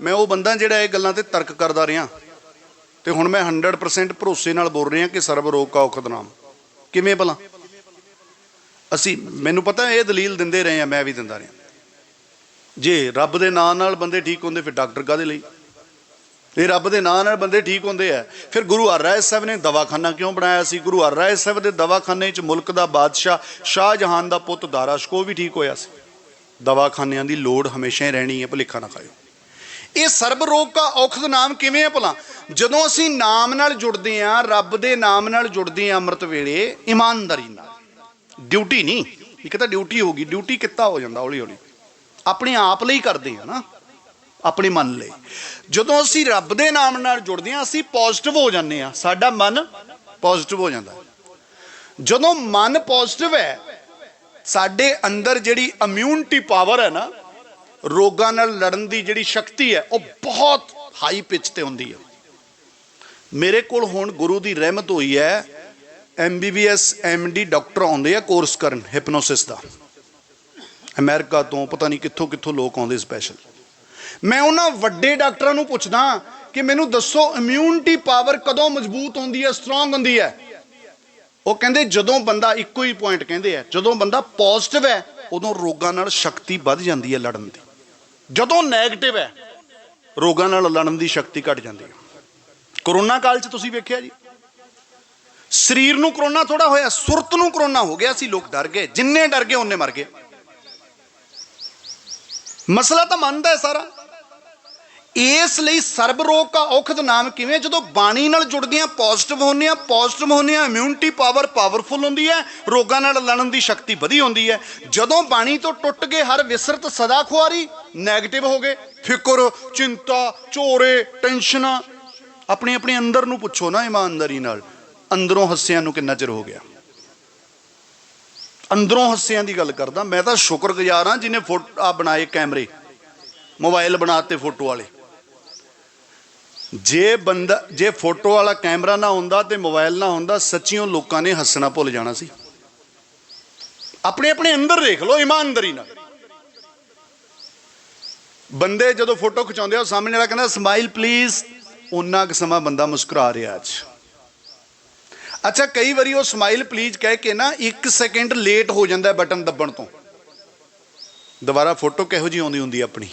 S1: ਮੈਂ ਉਹ ਬੰਦਾ ਜਿਹੜਾ ਇਹ ਗੱਲਾਂ ਤੇ ਤਰਕ ਕਰਦਾ ਰਿਹਾ। ਤੇ ਹੁਣ ਮੈਂ 100% ਭਰੋਸੇ ਨਾਲ ਬੋਲ ਰਿਹਾ ਕਿ ਸਰਬ ਰੋਗ ਕਾ ਔਖਦ ਨਾਮ। ਕਿਵੇਂ ਭਲਾ? ਅਸੀਂ, ਮੈਨੂੰ ਪਤਾ ਇਹ ਦਲੀਲ ਦਿੰਦੇ ਰਹੇ ਆ, ਮੈਂ ਵੀ ਦਿੰਦਾ ਰਿਹਾ। ਜੇ ਰੱਬ ਦੇ ਨਾਂ ਨਾਲ ਬੰਦੇ ਠੀਕ ਹੁੰਦੇ, ਫਿਰ ਡਾਕਟਰ ਕਾਦੇ ਲਈ? ਇਹ ਰੱਬ ਦੇ ਨਾਂ ਨਾਲ ਬੰਦੇ ਠੀਕ ਹੁੰਦੇ ਆ, ਫਿਰ ਗੁਰੂ ਹਰਰਾਏ ਸਾਹਿਬ ਨੇ ਦਵਾਖਾਨਾ ਕਿਉਂ ਬਣਾਇਆ ਸੀ? ਗੁਰੂ ਹਰਰਾਏ ਸਾਹਿਬ ਦੇ ਦਵਾਖਾਨੇ 'ਚ ਮੁਲਕ ਦਾ ਬਾਦਸ਼ਾਹ ਸ਼ਾਹਜਹਾਨ ਦਾ ਪੁੱਤ ਦਾਰਾ ਸ਼ਕੋ ਵੀ ਠੀਕ ਹੋਇਆ ਸੀ। ਦਵਾਖਾਨਿਆਂ ਦੀ ਲੋੜ ਹਮੇਸ਼ਾ ਹੀ ਰਹਿਣੀ ਹੈ, ਭੁਲੇਖਾ ਨਾ ਖਾਇਓ। ਇਹ ਸਰਬ ਰੋਗ ਕਾ ਔਖਦ ਨਾਮ ਕਿਵੇਂ ਹੈ ਭਲਾ? ਜਦੋਂ ਅਸੀਂ ਨਾਮ ਨਾਲ ਜੁੜਦੇ ਆਂ ਰੱਬ ਦੇ ਨਾਮ ਨਾਲ ਜੁੜਦੇ ਆਂ ਅੰਮ੍ਰਿਤ ਵੇਲੇ, ਇਮਾਨਦਾਰੀ ਨਾਲ। ਡਿਊਟੀ ਨਹੀਂ, ਇੱਕ ਤਾਂ ਡਿਊਟੀ ਹੋਗੀ ਡਿਊਟੀ ਕਿੱਤਾ ਹੋ ਜਾਂਦਾ ਹੌਲੀ ਹੌਲੀ ਆਪਣੇ ਆਪ ਲਈ ਕਰਦੇ ਆ ਨਾ, ਆਪਣੇ ਮਨ ਲਈ। ਜਦੋਂ ਅਸੀਂ ਰੱਬ ਦੇ ਨਾਮ ਨਾਲ ਜੁੜਦੇ ਆਂ ਅਸੀਂ ਪੋਜ਼ਿਟਿਵ ਹੋ ਜਾਂਦੇ ਆ ਸਾਡਾ ਮਨ ਪੋਜ਼ਿਟਿਵ ਹੋ ਜਾਂਦਾ। ਜਦੋਂ ਮਨ ਪੋਜ਼ਿਟਿਵ ਹੈ, ਸਾਡੇ ਅੰਦਰ ਜਿਹੜੀ ਇਮਿਊਨਿਟੀ ਪਾਵਰ ਹੈ ਨਾ ਰੋਗਾਂ ਨਾਲ ਲੜਨ ਦੀ ਜਿਹੜੀ ਸ਼ਕਤੀ ਹੈ, ਉਹ ਬਹੁਤ ਹਾਈ ਪਿਚ ਤੇ ਹੁੰਦੀ ਹੈ। ਮੇਰੇ ਕੋਲ ਹੁਣ ਗੁਰੂ ਦੀ ਰਹਿਮਤ ਹੋਈ ਹੈ ਐਮਬੀਬੀਐਸ ਐਮਡੀ ਡਾਕਟਰ ਆਉਂਦੇ ਆ ਕੋਰਸ ਕਰਨ ਹਿਪਨੋਸਿਸ ਦਾ। ਅਮਰੀਕਾ ਤੋਂ ਪਤਾ ਨਹੀਂ ਕਿੱਥੋਂ ਕਿੱਥੋਂ ਲੋਕ ਆਉਂਦੇ ਸਪੈਸ਼ਲ ਮੈਂ ਉਹਨਾਂ ਵੱਡੇ ਡਾਕਟਰਾਂ ਨੂੰ ਪੁੱਛਦਾ ਕਿ ਮੈਨੂੰ ਦੱਸੋ ਇਮਿਊਨਿਟੀ ਪਾਵਰ ਕਦੋਂ ਮਜ਼ਬੂਤ ਹੁੰਦੀ ਹੈ ਸਟਰੋਂਗ ਹੁੰਦੀ ਹੈ? ਉਹ ਕਹਿੰਦੇ, ਜਦੋਂ ਬੰਦਾ ਇੱਕੋ ਹੀ ਪੁਆਇੰਟ ਕਹਿੰਦੇ ਆ, ਜਦੋਂ ਬੰਦਾ ਪੋਜ਼ਿਟਿਵ ਹੈ, ਉਦੋਂ ਰੋਗਾਂ ਨਾਲ ਸ਼ਕਤੀ ਵੱਧ ਜਾਂਦੀ ਹੈ ਲੜਨ ਦੀ। ਜਦੋਂ 네ਗੇਟਿਵ ਹੈ, ਰੋਗਾਂ ਨਾਲ ਲੜਨ ਦੀ ਸ਼ਕਤੀ ਘਟ ਜਾਂਦੀ ਹੈ। ਕਰੋਨਾ ਕਾਲ 'ਚ ਤੁਸੀਂ ਵੇਖਿਆ ਜੀ? ਸਰੀਰ ਨੂੰ ਕਰੋਨਾ ਥੋੜਾ ਹੋਇਆ, ਸੁਰਤ ਨੂੰ ਕਰੋਨਾ ਹੋ ਗਿਆ ਸੀ ਲੋਕ ਡਰ ਗਏ, ਜਿੰਨੇ ਡਰ ਗਏ, ਉਹਨੇ ਮਰ ਗਏ। ਮਸਲਾ ਤਾਂ ਮੰਨਦਾ ਹੈ ਸਾਰਾ। ਇਸ ਲਈ ਸਰਬ ਰੋਗ ਕਾ ਔਖਦ ਨਾਮ ਕਿਵੇਂ? ਜਦੋਂ ਬਾਣੀ ਨਾਲ ਜੁੜਦੇ ਆ ਪੋਜ਼ਿਟਿਵ ਹੁੰਦੇ ਆ ਪੋਜ਼ਿਟਿਵ ਹੁੰਦੇ ਆ ਇਮਿਊਨਿਟੀ ਪਾਵਰ ਪਾਵਰਫੁਲ ਹੁੰਦੀ ਹੈ, ਰੋਗਾਂ ਨਾਲ ਲੜਨ ਦੀ ਸ਼ਕਤੀ ਵਧੀ ਹੁੰਦੀ ਹੈ। ਜਦੋਂ ਬਾਣੀ ਤੋਂ ਟੁੱਟ ਗਏ ਹਰ ਵਿਸਰਤ ਸਦਾ ਖੁਆਰੀ 네ਗੇਟਿਵ ਹੋ ਗਏ। ਫਿਕਰ, ਚਿੰਤਾ, ਚੋਰੇ ਟੈਨਸ਼ਨਾਂ ਆਪਣੇ ਆਪਣੇ ਅੰਦਰ ਨੂੰ ਪੁੱਛੋ ਨਾ ਇਮਾਨਦਾਰੀ ਨਾਲ, ਅੰਦਰੋਂ ਹੱਸਿਆਂ ਨੂੰ ਕਿੰਨਾ ਚਿਰ ਹੋ ਗਿਆ? ਅੰਦਰੋਂ ਹੱਸਿਆਂ ਦੀ ਗੱਲ ਕਰਦਾ, ਮੈਂ ਤਾਂ ਸ਼ੁਕਰਗੁਜ਼ਾਰ ਹਾਂ ਜਿਨੇ ਫੋਟੋ ਆ ਬਣਾਏ ਕੈਮਰੇ, ਮੋਬਾਈਲ ਬਣਾਤੇ ਫੋਟੋ ਵਾਲੇ। ਜੇ ਬੰਦਾ ਜੇ ਫੋਟੋ ਵਾਲਾ ਕੈਮਰਾ ਨਾ ਹੁੰਦਾ ਤੇ ਮੋਬਾਈਲ ਨਾ ਹੁੰਦਾ, ਸੱਚੀਓ ਲੋਕਾਂ ਨੇ ਹੱਸਣਾ ਭੁੱਲ ਜਾਣਾ ਸੀ। ਆਪਣੇ ਆਪਣੇ ਅੰਦਰ ਦੇਖ ਲਓ, ਇਮਾਨਦਾਰੀ ਨਾਲ। ਬੰਦੇ ਜਦੋਂ ਫੋਟੋ ਖਿਚਾਉਂਦੇ ਆ, ਉਹ ਸਾਹਮਣੇ ਵਾਲਾ ਕਹਿੰਦਾ ਸਮਾਈਲ ਪਲੀਜ਼ ਉਹਨਾਂ ਕੁ ਸਮਾਂ ਬੰਦਾ ਮੁਸਕਰਾ ਰਿਹਾ ਅੱਜ। ਅੱਛਾ, ਕਈ ਵਾਰੀ ਉਹ ਸਮਾਈਲ ਪਲੀਜ਼ ਕਹਿ ਕੇ ਨਾ 1 ਸੈਕਿੰਡ ਲੇਟ ਹੋ ਜਾਂਦਾ ਬਟਨ ਦੱਬਣ ਤੋਂ। ਦੁਬਾਰਾ ਫੋਟੋ ਕਿਹੋ ਜੀ ਆਉਂਦੀ ਹੁੰਦੀ ਆਪਣੀ?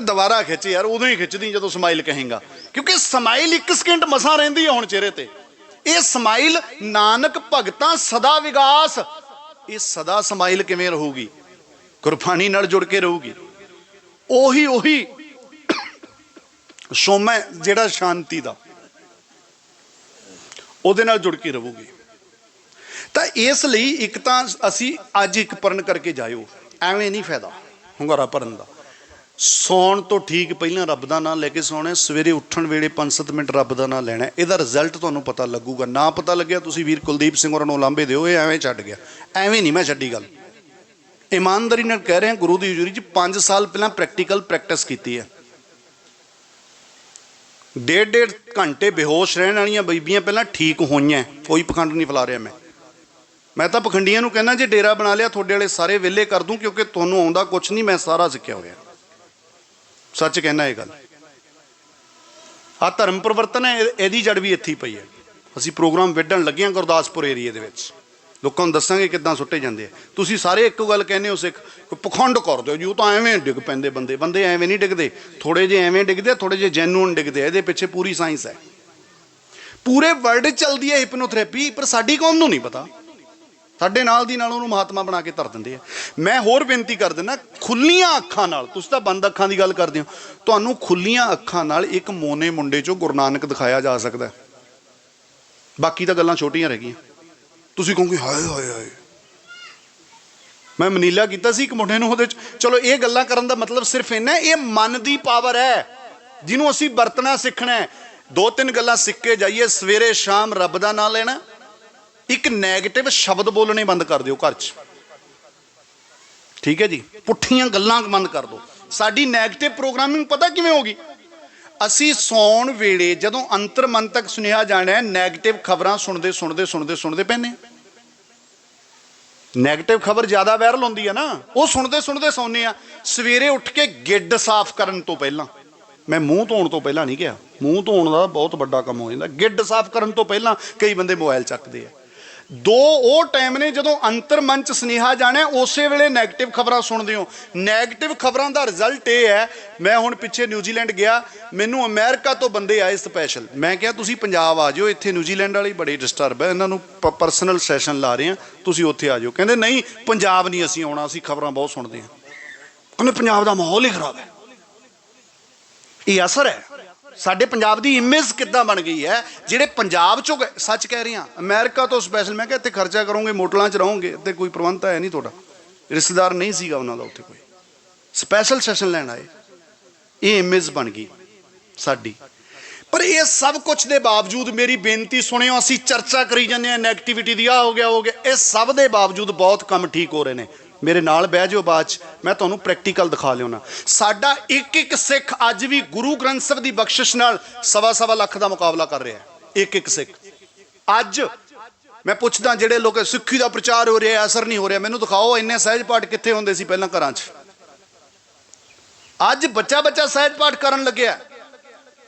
S1: ਦੁਬਾਰਾ ਖਿੱਚ ਯਾਰ, ਉਦੋਂ ਹੀ ਖਿੱਚਦੀ ਜਦੋਂ ਸਮਾਈਲ ਕਹੇਗਾ। ਕਿਉਂਕਿ ਸਮਾਈਲ 1 ਸਕਿੰਟ ਮਸਾਂ ਰਹਿੰਦੀ ਹੈ ਹੁਣ ਚਿਹਰੇ ਤੇ। ਇਹ ਸਮਾਈਲ ਨਾਨਕ ਭਗਤਾਂ ਸਦਾ ਵਿਗਾਸ। ਇਹ ਸਦਾ ਸਮਾਈਲ ਕਿਵੇਂ ਰਹੂਗੀ? ਗੁਰਬਾਣੀ ਨਾਲ ਜੁੜ ਕੇ ਰਹੂਗੀ। ਉਹੀ ਉਹੀ ਸੋਮਾ ਜਿਹੜਾ ਸ਼ਾਂਤੀ ਦਾ, ਉਹਦੇ ਨਾਲ ਜੁੜ ਕੇ ਰਹੂਗੀ। ਤਾਂ ਇਸ ਲਈ ਇੱਕ ਤਾਂ ਅਸੀਂ ਅੱਜ ਇੱਕ ਪਰਨ ਕਰਕੇ ਜਾਇਓ। ਐਵੇਂ ਨਹੀਂ ਫਾਇਦਾ, ਹੁੰਗਾਰਾ ਭਰਨ ਦਾ। ਸੌਣ ਤੋਂ ਠੀਕ ਪਹਿਲਾਂ ਰੱਬ ਦਾ ਨਾਮ ਲੈ ਕੇ ਸੌਣਾ ਸਵੇਰੇ ਉੱਠਣ ਵੇਲੇ 5-7 ਮਿੰਟ ਰੱਬ ਦਾ ਨਾਮ ਲੈਣਾ ਇਹਦਾ ਰਿਜ਼ਲਟ ਤੁਹਾਨੂੰ ਪਤਾ ਲੱਗੂਗਾ। ਨਾ ਪਤਾ ਲੱਗਿਆ ਤੁਸੀਂ ਵੀਰ ਕੁਲਦੀਪ ਸਿੰਘ ਹੋਰਾਂ ਨੂੰ ਲਾਂਬੇ ਦਿਓ, ਇਹ ਐਵੇਂ ਛੱਡ ਗਿਆ। ਐਵੇਂ ਨਹੀਂ ਮੈਂ ਛੱਡੀ ਗੱਲ। ਇਮਾਨਦਾਰੀ ਨਾਲ ਕਹਿ ਰਿਹਾ ਗੁਰੂ ਦੀ ਹਜ਼ੂਰੀ 'ਚ 5 ਸਾਲ ਪਹਿਲਾਂ ਪ੍ਰੈਕਟੀਕਲ ਪ੍ਰੈਕਟਿਸ ਕੀਤੀ ਹੈ। ਡੇਢ ਡੇਢ ਘੰਟੇ ਬੇਹੋਸ਼ ਰਹਿਣ ਵਾਲੀਆਂ ਬੀਬੀਆਂ ਪਹਿਲਾਂ ਠੀਕ ਹੋਈਆਂ ਕੋਈ ਪਖੰਡ ਨਹੀਂ ਫੈਲਾ ਰਿਹਾ ਮੈਂ। ਮੈਂ ਤਾਂ ਪਖੰਡੀਆਂ ਨੂੰ ਕਹਿੰਦਾ, ਜੇ ਡੇਰਾ ਬਣਾ ਲਿਆ, ਤੁਹਾਡੇ ਵਾਲੇ ਸਾਰੇ ਵਿਹਲੇ ਕਰ ਦੂੰ, ਕਿਉਂਕਿ ਤੁਹਾਨੂੰ ਆਉਂਦਾ ਕੁਝ ਨਹੀਂ, ਮੈਂ ਸਾਰਾ ਸਿੱਖਿਆ ਹੋਇਆ। ਸੱਚ ਕਹਿਣਾ ਇਹ ਗੱਲ। ਆ ਧਰਮ ਪਰਿਵਰਤਨ ਹੈ ਇਹਦੀ ਜੜ ਵੀ ਇੱਥੇ ਹੀ ਪਈ ਹੈ। ਅਸੀਂ ਪ੍ਰੋਗਰਾਮ ਵਿੱਢਣ ਲੱਗੇ ਹਾਂ ਗੁਰਦਾਸਪੁਰ ਏਰੀਏ ਦੇ ਵਿੱਚ। ਲੋਕਾਂ ਨੂੰ ਦੱਸਾਂਗੇ ਕਿੱਦਾਂ ਸੁੱਟੇ ਜਾਂਦੇ ਆ। ਤੁਸੀਂ ਸਾਰੇ ਇੱਕੋ ਗੱਲ ਕਹਿੰਦੇ ਹੋ, ਸਿੱਖ ਪਖੰਡ ਕਰ ਦਿਓ। ਜੀ ਉਹ ਤਾਂ ਐਵੇਂ ਡਿੱਗ ਪੈਂਦੇ ਬੰਦੇ। ਬੰਦੇ ਐਵੇਂ ਨਹੀਂ ਡਿੱਗਦੇ। ਥੋੜੇ ਜਿਹੇ ਐਵੇਂ ਡਿੱਗਦੇ ਥੋੜੇ ਜਿਹੇ ਜੈਨੂਨ ਡਿੱਗਦੇ ਇਹਦੇ ਪਿੱਛੇ ਪੂਰੀ ਸਾਇੰਸ ਹੈ। ਪੂਰੇ ਵਰਲਡ ਚੱਲਦੀ ਹੈ ਹਿਪਨੋਥੈਰੇਪੀ ਪਰ ਸਾਡੀ ਕੌਮ ਨੂੰ ਨਹੀਂ ਪਤਾ। ਸਾਡੇ ਨਾਲ ਦੀ ਨਾਲ ਉਹਨੂੰ ਮਹਾਤਮਾ ਬਣਾ ਕੇ ਧਰ ਦਿੰਦੇ ਆ। ਮੈਂ ਹੋਰ ਬੇਨਤੀ ਕਰ ਦਿੰਦਾ, ਖੁੱਲੀਆਂ ਅੱਖਾਂ ਨਾਲ, ਤੁਸੀਂ ਤਾਂ ਬੰਦ ਅੱਖਾਂ ਦੀ ਗੱਲ ਕਰਦੇ ਹੋ, ਤੁਹਾਨੂੰ ਖੁੱਲੀਆਂ ਅੱਖਾਂ ਨਾਲ ਇੱਕ ਮੋਨੇ ਮੁੰਡੇ ਚੋਂ ਗੁਰੂ ਨਾਨਕ ਦਿਖਾਇਆ ਜਾ ਸਕਦਾ। ਬਾਕੀ ਤਾਂ ਗੱਲਾਂ ਛੋਟੀਆਂ ਰਹਿ ਗਈਆਂ। ਤੁਸੀਂ ਕਹੋਗੇ, ਹਾਏ ਹਾਏ ਹਾਏ। ਮੈਂ ਮਨੀਲਾ ਕੀਤਾ ਸੀ ਇੱਕ ਮੁੰਡੇ ਨੂੰ ਉਹਦੇ ਚ। ਚਲੋ, ਇਹ ਗੱਲਾਂ ਕਰਨ ਦਾ ਮਤਲਬ ਸਿਰਫ ਇੰਨਾ ਇਹ ਮਨ ਦੀ ਪਾਵਰ ਹੈ, ਜਿਹਨੂੰ ਅਸੀਂ ਵਰਤਣਾ ਸਿੱਖਣਾ ਦੋ ਤਿੰਨ ਗੱਲਾਂ ਸਿੱਕੇ ਜਾਈਏ, ਸਵੇਰੇ ਸ਼ਾਮ ਰੱਬ ਦਾ ਨਾਮ ਲੈਣਾ ਇੱਕ ਨੈਗੇਟਿਵ ਸ਼ਬਦ ਬੋਲਣੇ ਬੰਦ ਕਰ ਦਿਓ ਘਰ 'ਚ। ਠੀਕ ਹੈ ਜੀ? ਪੁੱਠੀਆਂ ਗੱਲਾਂ ਬੰਦ ਕਰ ਦਿਓ। ਸਾਡੀ ਨੈਗੇਟਿਵ ਪ੍ਰੋਗਰਾਮਿੰਗ ਪਤਾ ਕਿਵੇਂ ਹੋਗੀ ਅਸੀਂ ਸੌਣ ਵੇਲੇ ਜਦੋਂ ਅੰਤਰਮਨ ਤੱਕ ਸੁਨੇਹਾ ਜਾਣਾ ਹੈ 네ਗੇਟਿਵ ਖਬਰਾਂ ਸੁਣਦੇ ਸੁਣਦੇ ਸੁਣਦੇ ਸੁਣਦੇ ਪੈਨੇ ਨੈਗੇਟਿਵ ਖਬਰ ਜ਼ਿਆਦਾ ਵਾਇਰਲ ਹੁੰਦੀ ਹੈ ਨਾ, ਉਹ ਸੁਣਦੇ ਸੁਣਦੇ ਸੌਂਨੇ ਆ ਸਵੇਰੇ ਉੱਠ ਕੇ ਗਿੱਡ ਸਾਫ਼ ਕਰਨ ਤੋਂ ਪਹਿਲਾਂ, ਮੈਂ ਮੂੰਹ ਧੋਣ ਤੋਂ ਪਹਿਲਾਂ ਨਹੀਂ ਗਿਆ ਮੂੰਹ ਧੋਣ ਦਾ ਬਹੁਤ ਵੱਡਾ ਕੰਮ ਹੋ ਜਾਂਦਾ। ਗਿੱਡ ਸਾਫ਼ ਕਰਨ ਤੋਂ ਪਹਿਲਾਂ ਕਈ ਬੰਦੇ ਮੋਬਾਈਲ ਚੱਕਦੇ ਆ। ਦੋ ਉਹ ਟਾਈਮ ਨੇ ਜਦੋਂ ਅੰਤਰ ਮਨ ਚ ਸੁਨੇਹਾ ਜਾਣਾ ਉਸੇ ਵੇਲੇ 네ਗੇਟਿਵ ਖਬਰਾਂ ਸੁਣਦੇ ਹੋ। 네ਗੇਟਿਵ ਖਬਰਾਂ ਦਾ ਰਿਜ਼ਲਟ ਇਹ ਹੈ, ਮੈਂ ਹੁਣ ਪਿੱਛੇ ਨਿਊਜ਼ੀਲੈਂਡ ਗਿਆ, ਮੈਨੂੰ ਅਮਰੀਕਾ ਤੋਂ ਬੰਦੇ ਆਏ ਸਪੈਸ਼ਲ ਮੈਂ ਕਿਹਾ, ਤੁਸੀਂ ਪੰਜਾਬ ਆ ਜਾਓ, ਇੱਥੇ ਨਿਊਜ਼ੀਲੈਂਡ ਵਾਲੇ ਬੜੇ ਡਿਸਟਰਬ ਹੈ ਇਹਨਾਂ ਨੂੰ ਪਰਸਨਲ ਸੈਸ਼ਨ ਲਾ ਰਹੇ ਆ, ਤੁਸੀਂ ਉੱਥੇ ਆ ਜਾਓ। ਕਹਿੰਦੇ, ਨਹੀਂ, ਪੰਜਾਬ ਨਹੀਂ ਅਸੀਂ ਆਉਣਾ, ਅਸੀਂ ਖਬਰਾਂ ਬਹੁਤ ਸੁਣਦੇ ਹਾਂ। ਕਹਿੰਦੇ, ਪੰਜਾਬ ਦਾ ਮਾਹੌਲ ਹੀ ਖਰਾਬ ਹੈ। ਇਹ ਅਸਰ ਹੈ। ਸਾਡੇ ਪੰਜਾਬ ਦੀ ਇਮੇਜ ਕਿੱਦਾਂ ਬਣ ਗਈ ਹੈ? ਜਿਹੜੇ ਪੰਜਾਬ ਚੋਂ ਗਏ- ਸੱਚ ਕਹਿ ਰਿਹਾ ਅਮਰੀਕਾ ਤੋਂ ਸਪੈਸ਼ਲ ਮੈਂ ਕਿਹਾ ਇੱਥੇ ਖਰਚਾ ਕਰੋਗੇ ਮੋਟਲਾਂ 'ਚ ਰਹੋਗੇ, ਇੱਥੇ ਕੋਈ ਪ੍ਰਬੰਧ ਹੈ ਨਹੀਂ ਤੁਹਾਡਾ। ਰਿਸ਼ਤੇਦਾਰ ਨਹੀਂ ਸੀਗਾ ਉਹਨਾਂ ਦਾ ਉੱਥੇ ਕੋਈ। ਸਪੈਸ਼ਲ ਸੈਸ਼ਨ ਲੈਣ ਆਏ। ਇਹ ਇਮੇਜ ਬਣ ਗਈ ਸਾਡੀ। ਪਰ ਇਹ ਸਭ ਕੁਝ ਦੇ ਬਾਵਜੂਦ ਮੇਰੀ ਬੇਨਤੀ ਸੁਣਿਓ, ਅਸੀਂ ਚਰਚਾ ਕਰੀ ਜਾਂਦੇ ਆ ਨੈਗੇਟਿਵਿਟੀ ਦੀ ਆ ਹੋ ਗਿਆ ਹੋ ਗਿਆ। ਇਹ ਸਭ ਦੇ ਬਾਵਜੂਦ ਬਹੁਤ ਕੰਮ ਠੀਕ ਹੋ ਰਹੇ ਨੇ। ਮੇਰੇ ਨਾਲ ਬਹਿ ਜਾਓ ਬਾਅਦ ਚ, ਮੈਂ ਤੁਹਾਨੂੰ ਪ੍ਰੈਕਟੀਕਲ ਦਿਖਾ ਲਿਆਉਣਾ। ਸਾਡਾ ਇੱਕ ਇੱਕ ਸਿੱਖ ਅੱਜ ਵੀ ਗੁਰੂ ਗ੍ਰੰਥ ਸਾਹਿਬ ਦੀ ਬਖਸ਼ਿਸ਼ ਨਾਲ ਸਵਾ ਸਵਾ ਲੱਖ ਦਾ ਮੁਕਾਬਲਾ ਕਰ ਰਿਹਾ ਹੈ। ਇੱਕ ਇੱਕ ਸਿੱਖ। ਅੱਜ ਮੈਂ ਪੁੱਛਦਾ ਜਿਹੜੇ ਲੋਕ, ਸਿੱਖੀ ਦਾ ਪ੍ਰਚਾਰ ਹੋ ਰਿਹਾ, ਅਸਰ ਨਹੀਂ ਹੋ ਰਿਹਾ, ਮੈਨੂੰ ਦਿਖਾਓ ਇੰਨੇ ਸਹਿਜ ਪਾਠ ਕਿੱਥੇ ਹੁੰਦੇ ਸੀ ਪਹਿਲਾਂ ਘਰਾਂ 'ਚ? ਅੱਜ ਬੱਚਾ ਬੱਚਾ ਸਹਿਜ ਪਾਠ ਕਰਨ ਲੱਗਿਆ।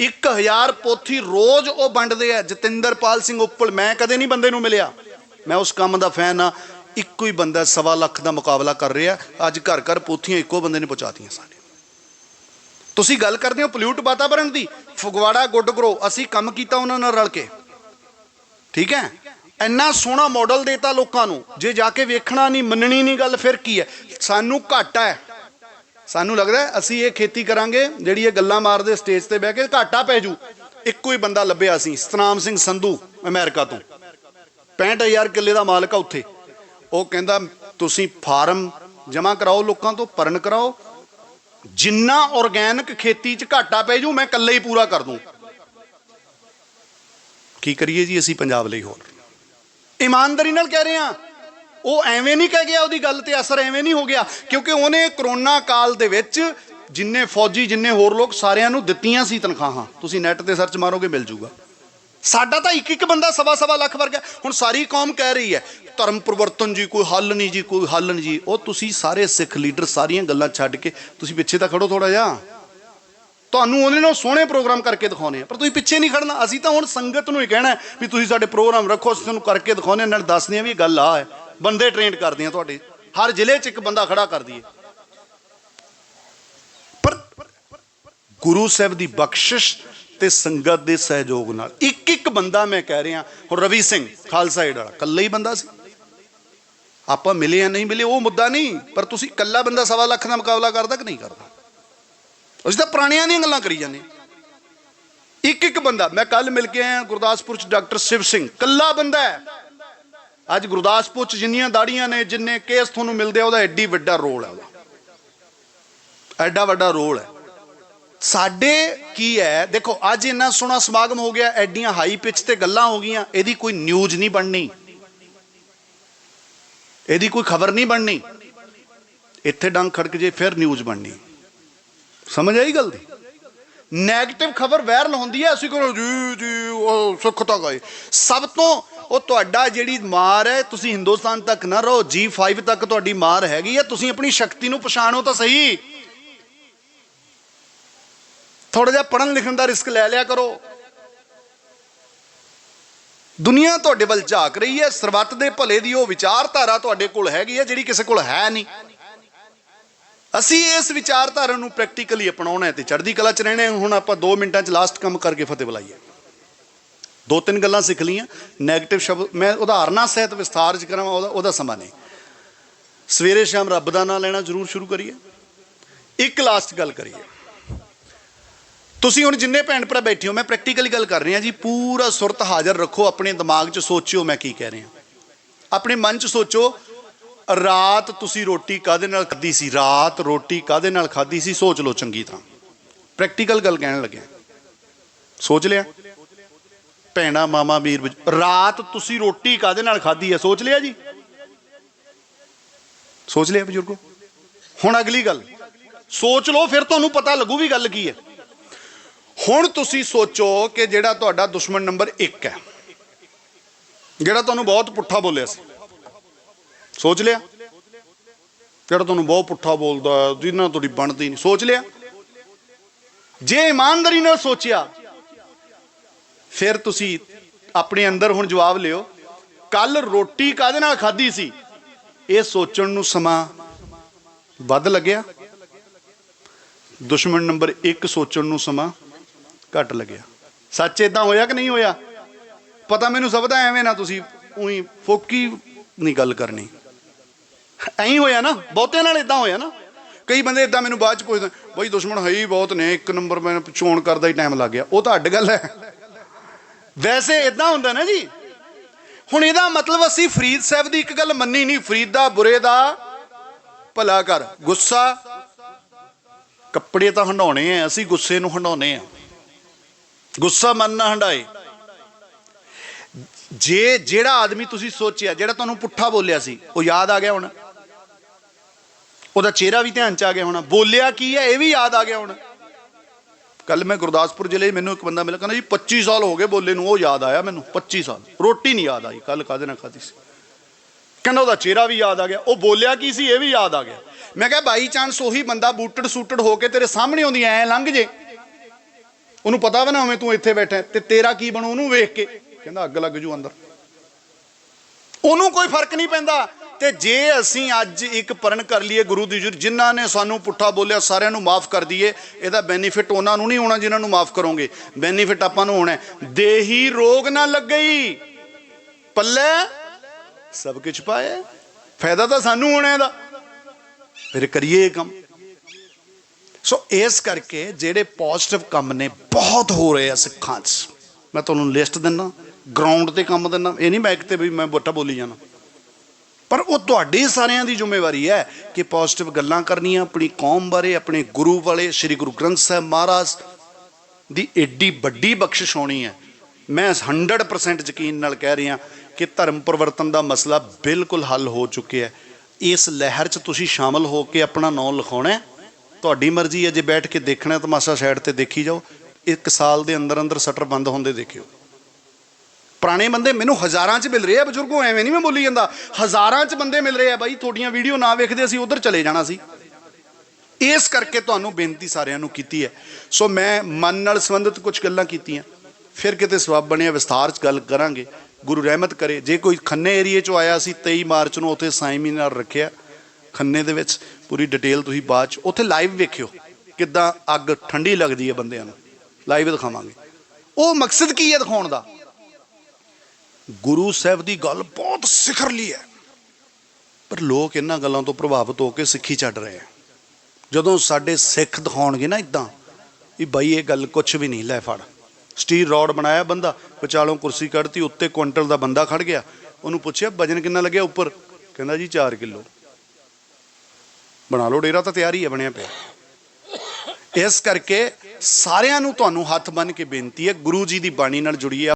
S1: 1000 ਪੋਥੀ ਰੋਜ਼ ਉਹ ਵੰਡਦੇ ਆ। ਜਤਿੰਦਰਪਾਲ ਸਿੰਘ ਉੱਪਲ, ਮੈਂ ਕਦੇ ਨਹੀਂ ਬੰਦੇ ਨੂੰ ਮਿਲਿਆ। ਮੈਂ ਉਸ ਕੰਮ ਦਾ ਫੈਨ ਆ ਇੱਕੋ ਹੀ ਬੰਦਾ ਸਵਾ ਲੱਖ ਦਾ ਮੁਕਾਬਲਾ ਕਰ ਰਿਹਾ, ਅੱਜ ਘਰ ਘਰ ਪੋਥੀਆਂ ਇੱਕੋ ਬੰਦੇ ਨੇ ਪਹੁੰਚਾਤੀਆਂ ਸਾਡੇ। ਤੁਸੀਂ ਗੱਲ ਕਰਦੇ ਹੋ ਪੋਲਿਊਟ ਵਾਤਾਵਰਣ ਦੀ? ਫਗਵਾੜਾ ਗੁੱਡ ਗਰੋ ਅਸੀਂ ਕੰਮ ਕੀਤਾ ਉਹਨਾਂ ਨਾਲ ਰਲ ਕੇ। ਠੀਕ ਹੈ? ਇੰਨਾ ਸੋਹਣਾ ਮਾਡਲ ਦੇਤਾ ਲੋਕਾਂ ਨੂੰ, ਜੇ ਜਾ ਕੇ ਵੇਖਣਾ ਨਹੀਂ, ਮੰਨਣੀ ਨਹੀਂ ਗੱਲ, ਫਿਰ ਕੀ ਹੈ? ਸਾਨੂੰ ਘਾਟਾ ਹੈ। ਸਾਨੂੰ ਲੱਗਦਾ ਅਸੀਂ ਇਹ ਖੇਤੀ ਕਰਾਂਗੇ, ਜਿਹੜੀ ਇਹ ਗੱਲਾਂ ਮਾਰਦੇ ਸਟੇਜ ਤੇ ਬਹਿ ਕੇ ਘਾਟਾ ਪੈ ਜੂ। ਇੱਕੋ ਹੀ ਬੰਦਾ ਲੱਭਿਆ ਸੀ ਸਤਨਾਮ ਸਿੰਘ ਸੰਧੂ, ਅਮਰੀਕਾ ਤੋਂ। 65000 ਕਿੱਲੇ ਦਾ ਮਾਲਕ ਆ ਉੱਥੇ। ਉਹ ਕਹਿੰਦਾ, ਤੁਸੀਂ ਫਾਰਮ ਜਮ੍ਹਾਂ ਕਰਾਓ, ਲੋਕਾਂ ਤੋਂ ਭਰਨ ਕਰਾਓ। ਜਿੰਨਾ ਆਰਗੈਨਿਕ ਖੇਤੀ 'ਚ ਘਾਟਾ ਪੈ ਜੂ, ਮੈਂ ਇਕੱਲੇ ਹੀ ਪੂਰਾ ਕਰ ਦੂੰ। ਕੀ ਕਰੀਏ ਜੀ ਅਸੀਂ ਪੰਜਾਬ ਲਈ ਹੋਰ? ਇਮਾਨਦਾਰੀ ਨਾਲ ਕਹਿ ਰਹੇ ਹਾਂ। ਉਹ ਐਵੇਂ ਨਹੀਂ ਕਹਿ ਗਿਆ ਉਹਦੀ ਗੱਲ ਤੇ, ਅਸਰ ਐਵੇਂ ਨਹੀਂ ਹੋ ਗਿਆ। ਕਿਉਂਕਿ ਉਹਨੇ ਕਰੋਨਾ ਕਾਲ ਦੇ ਵਿੱਚ ਜਿੰਨੇ ਫੌਜੀ, ਜਿੰਨੇ ਹੋਰ ਲੋਕ ਸਾਰਿਆਂ ਨੂੰ ਦਿੱਤੀਆਂ ਸੀ ਤਨਖਾਹਾਂ। ਤੁਸੀਂ ਨੈਟ ਤੇ ਸਰਚ ਮਾਰੋਗੇ, ਮਿਲ ਜੂਗਾ। ਸਾਡਾ ਤਾਂ ਇੱਕ ਇੱਕ ਬੰਦਾ ਸਵਾ ਸਵਾ ਲੱਖ ਵਰਗਾ। ਹੁਣ ਸਾਰੀ ਕੌਮ ਕਹਿ ਰਹੀ ਹੈ, ਧਰਮ ਪਰਿਵਰਤਨ ਜੀ, ਕੋਈ ਹੱਲ ਨਹੀਂ ਜੀ, ਕੋਈ ਹੱਲ ਨਹੀਂ ਜੀ। ਉਹ ਤੁਸੀਂ ਸਾਰੇ ਸਿੱਖ ਲੀਡਰ ਸਾਰੀਆਂ ਗੱਲਾਂ ਛੱਡ ਕੇ ਤੁਸੀਂ ਪਿੱਛੇ ਤਾਂ ਖੜੋ ਥੋੜਾ ਜਿਹਾ। ਤੁਹਾਨੂੰ ਉਹਨੇ ਨਾਲ ਸੋਹਣੇ ਪ੍ਰੋਗਰਾਮ ਕਰਕੇ ਦਿਖਾਉਣੇ ਆ, ਪਰ ਤੁਸੀਂ ਪਿੱਛੇ ਨਹੀਂ ਖੜਨਾ। ਅਸੀਂ ਤਾਂ ਹੁਣ ਸੰਗਤ ਨੂੰ ਹੀ ਕਹਿਣਾ ਵੀ ਤੁਸੀਂ ਸਾਡੇ ਪ੍ਰੋਗਰਾਮ ਰੱਖੋ, ਅਸੀਂ ਤੁਹਾਨੂੰ ਕਰਕੇ ਦਿਖਾਉਣੇ ਨਾਲ ਦੱਸਦੇ ਆ ਵੀ ਇਹ ਗੱਲ ਆ ਹੈ। ਬੰਦੇ ਟ੍ਰੇਨਡ ਕਰਦੇ ਆ ਤੁਹਾਡੇ। ਹਰ ਜ਼ਿਲ੍ਹੇ 'ਚ ਇੱਕ ਬੰਦਾ ਖੜਾ ਕਰ ਦਈਏ ਪਰ ਗੁਰੂ ਸਾਹਿਬ ਦੀ ਬਖਸ਼ਿਸ਼ ਤੇ ਸੰਗਤ ਦੇ ਸਹਿਯੋਗ ਨਾਲ। ਇੱਕ ਇੱਕ ਬੰਦਾ ਮੈਂ ਕਹਿ ਰਿਹਾ, ਹੁਣ ਰਵੀ ਸਿੰਘ, ਖਾਲਸਾ ਏਡ ਵਾਲਾ, ਇਕੱਲਾ ਹੀ ਬੰਦਾ ਸੀ? ਆਪਾਂ ਮਿਲੇ ਜਾਂ ਨਹੀਂ ਮਿਲੇ, ਉਹ ਮੁੱਦਾ ਨਹੀਂ, ਪਰ ਤੁਸੀਂ ਇਕੱਲਾ ਬੰਦਾ ਸਵਾ ਲੱਖ ਦਾ ਮੁਕਾਬਲਾ ਕਰਦਾ ਕਿ ਨਹੀਂ ਕਰਦਾ? ਅਸੀਂ ਤਾਂ ਪੁਰਾਣਿਆਂ ਦੀਆਂ ਗੱਲਾਂ ਕਰੀ ਜਾਂਦੇ ਇੱਕ ਇੱਕ ਬੰਦਾ, ਮੈਂ ਕੱਲ ਮਿਲ ਕੇ ਆਇਆ ਗੁਰਦਾਸਪੁਰ ਚ ਡਾਕਟਰ ਸ਼ਿਵ ਸਿੰਘ ਕੱਲਾ ਬੰਦਾ ਹੈ। ਅੱਜ ਗੁਰਦਾਸਪੁਰ ਚ ਜਿੰਨੀਆਂ ਦਾੜੀਆਂ ਨੇ, ਜਿੰਨੇ ਕੇਸ ਤੁਹਾਨੂੰ ਮਿਲਦੇ ਆ, ਉਹਦਾ ਐਡੀ ਵੱਡਾ ਰੋਲ ਹੈ ਉਹਦਾ। ਐਡਾ ਵੱਡਾ ਰੋਲ ਹੈ। ਸਾਡੇ ਕੀ ਹੈ? ਦੇਖੋ, ਅੱਜ ਇੰਨਾ ਸੋਹਣਾ ਸਮਾਗਮ ਹੋ ਗਿਆ, ਐਡੀਆਂ ਹਾਈ ਪਿਚ ਤੇ ਗੱਲਾਂ ਹੋ ਗਈਆਂ, ਇਹਦੀ ਕੋਈ ਨਿਊਜ਼ ਨਹੀਂ ਬਣਨੀ। ਇਹਦੀ ਕੋਈ ਖਬਰ ਨਹੀਂ ਬਣਨੀ। ਇੱਥੇ ਡੰਗ ਖੜਕ ਜੇ, ਫਿਰ ਨਿਊਜ਼ ਬਣਨੀ। ਸਮਝ ਆਈ ਗੱਲ ਦੀ? 네ਗੇਟਿਵ ਖਬਰ ਵਾਇਰਲ ਹੁੰਦੀ ਹੈ, ਅਸੀਂ ਕਹਿੰਦੇ, ਜੀ ਜੀ, ਉਹ ਸੁੱਖ ਤਾਂ ਗਏ। ਸਭ ਤੋਂ ਉਹ ਤੁਹਾਡਾ ਜਿਹੜੀ ਮਾਰ ਹੈ, ਤੁਸੀਂ ਹਿੰਦੁਸਤਾਨ ਤੱਕ ਨਾ ਰਹੋ G5 ਤੱਕ ਤੁਹਾਡੀ ਮਾਰ ਹੈਗੀ ਹੈ, ਤੁਸੀਂ ਆਪਣੀ ਸ਼ਕਤੀ ਨੂੰ ਪਛਾਣੋ ਤਾਂ ਸਹੀ। ਥੋੜਾ ਜਿਹਾ ਪੜਨ ਲਿਖਣ ਦਾ ਰਿਸਕ ਲੈ ਲਿਆ ਕਰੋ। ਦੁਨੀਆ ਤੁਹਾਡੇ ਵੱਲ ਝਾਕ ਰਹੀ ਹੈ ਸਰਬੱਤ ਦੇ ਭਲੇ ਦੀ ਉਹ ਵਿਚਾਰਧਾਰਾ ਤੁਹਾਡੇ ਕੋਲ ਹੈਗੀ ਹੈ, ਜਿਹੜੀ ਕਿਸੇ ਕੋਲ ਹੈ ਨਹੀਂ। ਅਸੀਂ ਇਸ ਵਿਚਾਰਧਾਰਾ ਨੂੰ ਪ੍ਰੈਕਟੀਕਲੀ ਅਪਣਾਉਣਾ ਹੈ ਤੇ ਚੜ੍ਹਦੀ ਕਲਾ ਚ ਰਹਿਣਾ ਹੁਣ ਆਪਾਂ 2 ਮਿੰਟਾਂ ਚ ਲਾਸਟ ਕੰਮ ਕਰਕੇ ਫਤਿਹ ਬੁਲਾਈਏ। ਦੋ ਤਿੰਨ ਗੱਲਾਂ ਸਿੱਖ ਲਈਆਂ। 네ਗੇਟਿਵ ਸ਼ਬਦ, ਮੈਂ ਉਦਾਹਰਨਾਂ ਸਹਿਤ ਵਿਸਥਾਰ ਚ ਕਰਾਂ, ਉਹਦਾ ਉਹਦਾ ਸਮਾਂ ਨਹੀਂ। ਸਵੇਰੇ ਸ਼ਾਮ ਰੱਬ ਦਾ ਨਾਮ ਲੈਣਾ ਜ਼ਰੂਰ ਸ਼ੁਰੂ ਕਰੀਏ। ਇੱਕ ਲਾਸਟ ਗੱਲ ਕਰੀਏ। ਤੁਸੀਂ ਹੁਣ ਜਿੰਨੇ ਭੈਣ ਭਰਾ ਬੈਠੇ ਹੋ, ਮੈਂ ਪ੍ਰੈਕਟੀਕਲੀ ਗੱਲ ਕਰ ਰਿਹਾ ਜੀ, ਪੂਰਾ ਸੁਰਤ ਹਾਜ਼ਰ ਰੱਖੋ, ਆਪਣੇ ਦਿਮਾਗ 'ਚ ਸੋਚਿਓ ਮੈਂ ਕੀ ਕਹਿ ਰਿਹਾ। ਆਪਣੇ ਮਨ 'ਚ ਸੋਚੋ, ਰਾਤ ਤੁਸੀਂ ਰੋਟੀ ਕਾਦੇ ਨਾਲ ਖਾਧੀ ਸੀ? ਰਾਤ ਰੋਟੀ ਕਾਦੇ ਨਾਲ ਖਾਧੀ ਸੀ? ਸੋਚ ਲਓ ਚੰਗੀ ਤਰ੍ਹਾਂ। ਪ੍ਰੈਕਟੀਕਲ ਗੱਲ ਕਹਿਣ ਲੱਗਿਆ। ਸੋਚ ਲਿਆ? ਭੈਣਾ ਮਾਮਾ ਵੀਰ, ਬਜ਼- ਰਾਤ ਤੁਸੀਂ ਰੋਟੀ ਕਾਦੇ ਨਾਲ ਖਾਧੀ ਹੈ? ਸੋਚ ਲਿਆ ਜੀ? ਸੋਚ ਲਿਆ ਬਜ਼ੁਰਗੋ? ਹੁਣ ਅਗਲੀ ਗੱਲ। ਸੋਚ ਲਓ, ਫਿਰ ਤੁਹਾਨੂੰ ਪਤਾ ਲੱਗੂ ਵੀ ਗੱਲ ਕੀ ਹੈ। ਹੁਣ ਤੁਸੀਂ ਸੋਚੋ ਕਿ ਜਿਹੜਾ ਤੁਹਾਡਾ ਦੁਸ਼ਮਣ ਨੰਬਰ 1 ਹੈ ਜਿਹੜਾ ਤੁਹਾਨੂੰ ਬਹੁਤ ਪੁੱਠਾ ਬੋਲਿਆ ਸੀ। ਸੋਚ ਲਿਆ? ਜਿਹੜਾ ਤੁਹਾਨੂੰ ਬਹੁਤ ਪੁੱਠਾ ਬੋਲਦਾ ਹੈ, ਜਿਹਦੇ ਨਾਲ ਤੁਹਾਡੀ ਬਣਦੀ ਨਹੀਂ ਸੋਚ ਲਿਆ? ਜੇ ਇਮਾਨਦਾਰੀ ਨਾਲ ਸੋਚਿਆ ਫਿਰ ਤੁਸੀਂ ਆਪਣੇ ਅੰਦਰ ਹੁਣ ਜਵਾਬ ਲਿਓ ਕੱਲ ਰੋਟੀ ਕਾਦੇ ਨਾਲ ਖਾਧੀ ਸੀ? ਇਹ ਸੋਚਣ ਨੂੰ ਸਮਾਂ ਵੱਧ ਲੱਗਿਆ। ਦੁਸ਼ਮਣ ਨੰਬਰ 1 ਸੋਚਣ ਨੂੰ ਸਮਾਂ ਘੱਟ ਲੱਗਿਆ। ਸੱਚ ਇਦਾਂ ਹੋਇਆ ਕਿ ਨਹੀਂ ਹੋਇਆ? ਪਤਾ ਮੈਨੂੰ ਸਭ ਦਾ ਐਵੇਂ ਨਾ ਤੁਸੀਂ ਉਹੀ ਫੋਕੀ ਨਹੀਂ ਗੱਲ ਕਰਨੀ। ਐਂ ਹੋਇਆ ਨਾ, ਬਹੁਤਿਆਂ ਨਾਲ ਇਦਾਂ ਹੋਇਆ ਨਾ। ਕਈ ਬੰਦੇ ਇਦਾਂ ਮੈਨੂੰ ਬਾਅਦ ਚ ਪੁੱਛਦੇ, ਬਈ ਦੁਸ਼ਮਣ ਹੈ ਹੀ ਬਹੁਤ ਨੇ, ਇੱਕ ਨੰਬਰ ਮੈਂ ਚੋਣ ਕਰਦਾ ਹੀ ਟਾਈਮ ਲੱਗ ਗਿਆ। ਉਹ ਤਾਂ ਅੱਡ ਗੱਲ ਹੈ। ਵੈਸੇ ਇਦਾਂ ਹੁੰਦਾ ਨਾ ਜੀ। ਹੁਣ ਇਹਦਾ ਮਤਲਬ ਅਸੀਂ ਫਰੀਦ ਸਾਹਿਬ ਦੀ ਇੱਕ ਗੱਲ ਮੰਨੀ ਨਹੀਂ। ਫਰੀਦ ਦਾ, ਬੁਰੇ ਦਾ, ਭਲਾ ਕਰ। ਗੁੱਸਾ। ਕੱਪੜੇ ਤਾਂ ਹੰਡਾਉਣੇ ਆ, ਅਸੀਂ ਗੁੱਸੇ ਨੂੰ ਹੰਡਾਉਨੇ ਆ। ਗੁੱਸਾ ਮਨ ਨਾ ਹੰਡਾਏ ਜੇ ਜਿਹੜਾ ਆਦਮੀ ਤੁਸੀਂ ਸੋਚਿਆ, ਜਿਹੜਾ ਤੁਹਾਨੂੰ ਪੁੱਠਾ ਬੋਲਿਆ ਸੀ, ਉਹ ਯਾਦ ਆ ਗਿਆ ਹੁਣ। ਉਹਦਾ ਚਿਹਰਾ ਵੀ ਧਿਆਨ ਚ ਆ ਗਿਆ ਹੋਣਾ। ਬੋਲਿਆ ਕੀ ਹੈ, ਇਹ ਵੀ ਯਾਦ ਆ ਗਿਆ ਹੋਣਾ। ਕੱਲ ਮੈਂ ਗੁਰਦਾਸਪੁਰ ਜ਼ਿਲ੍ਹੇ 'ਚ ਮੈਨੂੰ ਇੱਕ ਬੰਦਾ ਮਿਲਿਆ, ਕਹਿੰਦਾ ਜੀ 25 ਸਾਲ ਹੋ ਗਏ ਬੋਲੇ ਨੂੰ, ਉਹ ਯਾਦ ਆਇਆ ਮੈਨੂੰ 25 ਸਾਲ। ਰੋਟੀ ਨਹੀਂ ਯਾਦ ਆਈ ਕੱਲ ਕਾਦੇ ਨਾਲ ਖਾਧੀ ਸੀ। ਕਹਿੰਦਾ ਉਹਦਾ ਚਿਹਰਾ ਵੀ ਯਾਦ ਆ ਗਿਆ, ਉਹ ਬੋਲਿਆ ਕੀ ਸੀ, ਇਹ ਵੀ ਯਾਦ ਆ ਗਿਆ। ਮੈਂ ਕਿਹਾ, ਬਾਈ ਚਾਂਸ ਉਹੀ ਬੰਦਾ ਬੂਟੜ ਸੂਟੜ ਹੋ ਕੇ ਤੇਰੇ ਸਾਹਮਣੇ ਆਉਂਦੀ, ਐ ਲੰਘ ਜੇ। ਉਹਨੂੰ ਪਤਾ ਵਾ ਨਾ ਉਵੇਂ ਤੂੰ ਇੱਥੇ ਬੈਠਾ ਤੇ ਤੇਰਾ ਕੀ ਬਣੂ ਉਹਨੂੰ ਵੇਖ ਕੇ? ਕਹਿੰਦਾ ਅੱਗ ਲੱਗ ਜੂ ਅੰਦਰ। ਉਹਨੂੰ ਕੋਈ ਫ਼ਰਕ ਨਹੀਂ ਪੈਂਦਾ। ਤੇ ਜੇ ਅਸੀਂ ਅੱਜ ਇੱਕ ਪਰਨ ਕਰ ਲਈਏ ਗੁਰੂ ਦੀ ਜੁਰ ਜਿਨ੍ਹਾਂ ਨੇ ਸਾਨੂੰ ਪੁੱਠਾ ਬੋਲਿਆ, ਸਾਰਿਆਂ ਨੂੰ ਮਾਫ ਕਰ ਦਈਏ, ਇਹਦਾ ਬੈਨੀਫਿਟ ਉਹਨਾਂ ਨੂੰ ਨਹੀਂ ਹੋਣਾ ਜਿਨ੍ਹਾਂ ਨੂੰ ਮਾਫ ਕਰੋਗੇ। ਬੈਨੀਫਿਟ ਆਪਾਂ ਨੂੰ ਹੋਣਾ ਦੇਹੀ ਰੋਗ ਨਾ ਲੱਗਈ। ਪੱਲੇ ਸਭ ਕੁਝ ਪਾਇਆ। ਫਾਇਦਾ ਤਾਂ ਸਾਨੂੰ ਹੋਣਾ ਇਹਦਾ। ਫਿਰ ਕਰੀਏ ਇਹ ਕੰਮ। ਸੋ ਇਸ ਕਰਕੇ ਜਿਹੜੇ ਪੋਜ਼ਿਟਿਵ ਕੰਮ ਨੇ, ਬਹੁਤ ਹੋ ਰਹੇ ਆ ਸਿੱਖਾਂ 'ਚ। ਮੈਂ ਤੁਹਾਨੂੰ ਲਿਸਟ ਦਿੰਦਾ ਗਰਾਊਂਡ ਤੇ ਕੰਮ ਦਿੰਦਾ ਇਹ ਨਹੀਂ ਮੈਕ ਤੇ ਵੀ ਮੈਂ ਬੋਟਾ ਬੋਲੀ ਜਾਣਾ। ਪਰ ਉਹ ਤੁਹਾਡੀ ਸਾਰਿਆਂ ਦੀ ਜ਼ਿੰਮੇਵਾਰੀ ਹੈ ਕਿ ਪੋਜ਼ਿਟਿਵ ਗੱਲਾਂ ਕਰਨੀਆਂ, ਆਪਣੀ ਕੌਮ ਬਾਰੇ, ਆਪਣੇ ਗੁਰੂ ਵਾਲੇ, ਸ੍ਰੀ ਗੁਰੂ ਗ੍ਰੰਥ ਸਾਹਿਬ ਮਹਾਰਾਜ ਦੀ ਏਡੀ ਵੱਡੀ ਬਖਸ਼ਿਸ਼ ਹੋਣੀ ਹੈ। ਮੈਂ 100% ਯਕੀਨ ਨਾਲ ਕਹਿ ਰਿਹਾ ਕਿ ਧਰਮ ਪਰਿਵਰਤਨ ਦਾ ਮਸਲਾ ਬਿਲਕੁਲ ਹੱਲ ਹੋ ਚੁੱਕਿਆ ਹੈ। ਇਸ ਲਹਿਰ 'ਚ ਤੁਸੀਂ ਸ਼ਾਮਲ ਹੋ ਕੇ ਆਪਣਾ ਨਾਮ ਲਿਖਾਉਣਾ ਹੈ। ਤੁਹਾਡੀ ਮਰਜ਼ੀ ਹੈ, ਜੇ ਬੈਠ ਕੇ ਦੇਖਣਾ ਹੈ, ਤਮਾਸ਼ਾ ਸਾਈਡ ਤੇ ਦੇਖੀ ਜਾਓ, ਇੱਕ ਸਾਲ ਦੇ ਅੰਦਰ ਅੰਦਰ ਸ਼ਟਰ ਬੰਦ ਹੁੰਦੇ ਦੇਖਿਓ। ਪੁਰਾਣੇ ਬੰਦੇ ਮੈਨੂੰ ਹਜ਼ਾਰਾਂ 'ਚ ਮਿਲ ਰਹੇ ਆ, ਬਜ਼ੁਰਗੋ, ਐਵੇਂ ਨਹੀਂ ਮੈਂ ਬੋਲੀ ਜਾਂਦਾ। ਹਜ਼ਾਰਾਂ 'ਚ ਬੰਦੇ ਮਿਲ ਰਹੇ ਆ ਬਾਈ, ਤੁਹਾਡੀਆਂ ਵੀਡੀਓ ਨਾ ਵੇਖਦੇ ਅਸੀਂ ਉਧਰ ਚਲੇ ਜਾਣਾ ਸੀ। ਇਸ ਕਰਕੇ ਤੁਹਾਨੂੰ ਬੇਨਤੀ ਸਾਰਿਆਂ ਨੂੰ ਕੀਤੀ ਹੈ। ਸੋ ਮੈਂ ਮਨ ਨਾਲ ਸੰਬੰਧਿਤ ਕੁਝ ਗੱਲਾਂ ਕੀਤੀਆਂ। ਫਿਰ ਕਿਤੇ ਸਵਾਬ ਬਣਿਆ, ਵਿਸਥਾਰ 'ਚ ਗੱਲ ਕਰਾਂਗੇ। ਗੁਰੂ ਰਹਿਮਤ ਕਰੇ। ਜੇ ਕੋਈ ਖੰਨੇ ਏਰੀਏ 'ਚੋਂ ਆਇਆ ਸੀ 23 ਮਾਰਚ ਨੂੰ ਉੱਥੇ ਸਾਈਂ ਮੀਨਾਰ ਰੱਖਿਆ। ਖੰਨੇ ਦੇ ਵਿੱਚ ਪੂਰੀ ਡਿਟੇਲ ਤੁਸੀਂ ਬਾਅਦ 'ਚ ਉੱਥੇ ਲਾਈਵ ਵੇਖਿਓ ਕਿੱਦਾਂ ਅੱਗ ਠੰਡੀ ਲੱਗਦੀ ਹੈ ਬੰਦਿਆਂ ਨੂੰ। ਲਾਈਵ ਦਿਖਾਵਾਂਗੇ। ਉਹ ਮਕਸਦ ਕੀ ਹੈ ਦਿਖਾਉਣ ਦਾ? ਗੁਰੂ ਸਾਹਿਬ ਦੀ ਗੱਲ ਬਹੁਤ ਸਿਖਰਲੀ ਹੈ। ਪਰ ਲੋਕ ਇਹਨਾਂ ਗੱਲਾਂ ਤੋਂ ਪ੍ਰਭਾਵਿਤ ਹੋ ਕੇ ਸਿੱਖੀ ਛੱਡ ਰਹੇ ਆ ਜਦੋਂ ਸਾਡੇ ਸਿੱਖ ਦਿਖਾਉਣਗੇ ਨਾ ਇਦਾਂ, ਵੀ ਬਾਈ ਇਹ ਗੱਲ ਕੁਝ ਵੀ ਨਹੀਂ, ਲੈ ਫੜ। ਸਟੀਲ ਰੋਡ ਬਣਾਇਆ ਬੰਦਾ, ਵਿਚਾਲੋਂ ਕੁਰਸੀ ਕੱਢਤੀ, ਉੱਤੇ ਕੁਇੰਟਲ ਦਾ ਬੰਦਾ ਖੜ ਗਿਆ। ਉਹਨੂੰ ਪੁੱਛਿਆ, ਵਜਨ ਕਿੰਨਾ ਲੱਗਿਆ ਉੱਪਰ? ਕਹਿੰਦਾ ਜੀ 4 ਕਿਲੋ। ਬਣਾ ਲਓ, ਡੇਰਾ ਤਾਂ ਤਿਆਰ ਹੀ ਹੈ, ਬਣਿਆ ਪਿਆ। ਇਸ ਕਰਕੇ ਸਾਰਿਆਂ ਨੂੰ ਤੁਹਾਨੂੰ ਹੱਥ ਬੰਨ ਕੇ ਬੇਨਤੀ ਹੈ, ਗੁਰੂ ਜੀ ਦੀ ਬਾਣੀ ਨਾਲ ਜੁੜੀਏ।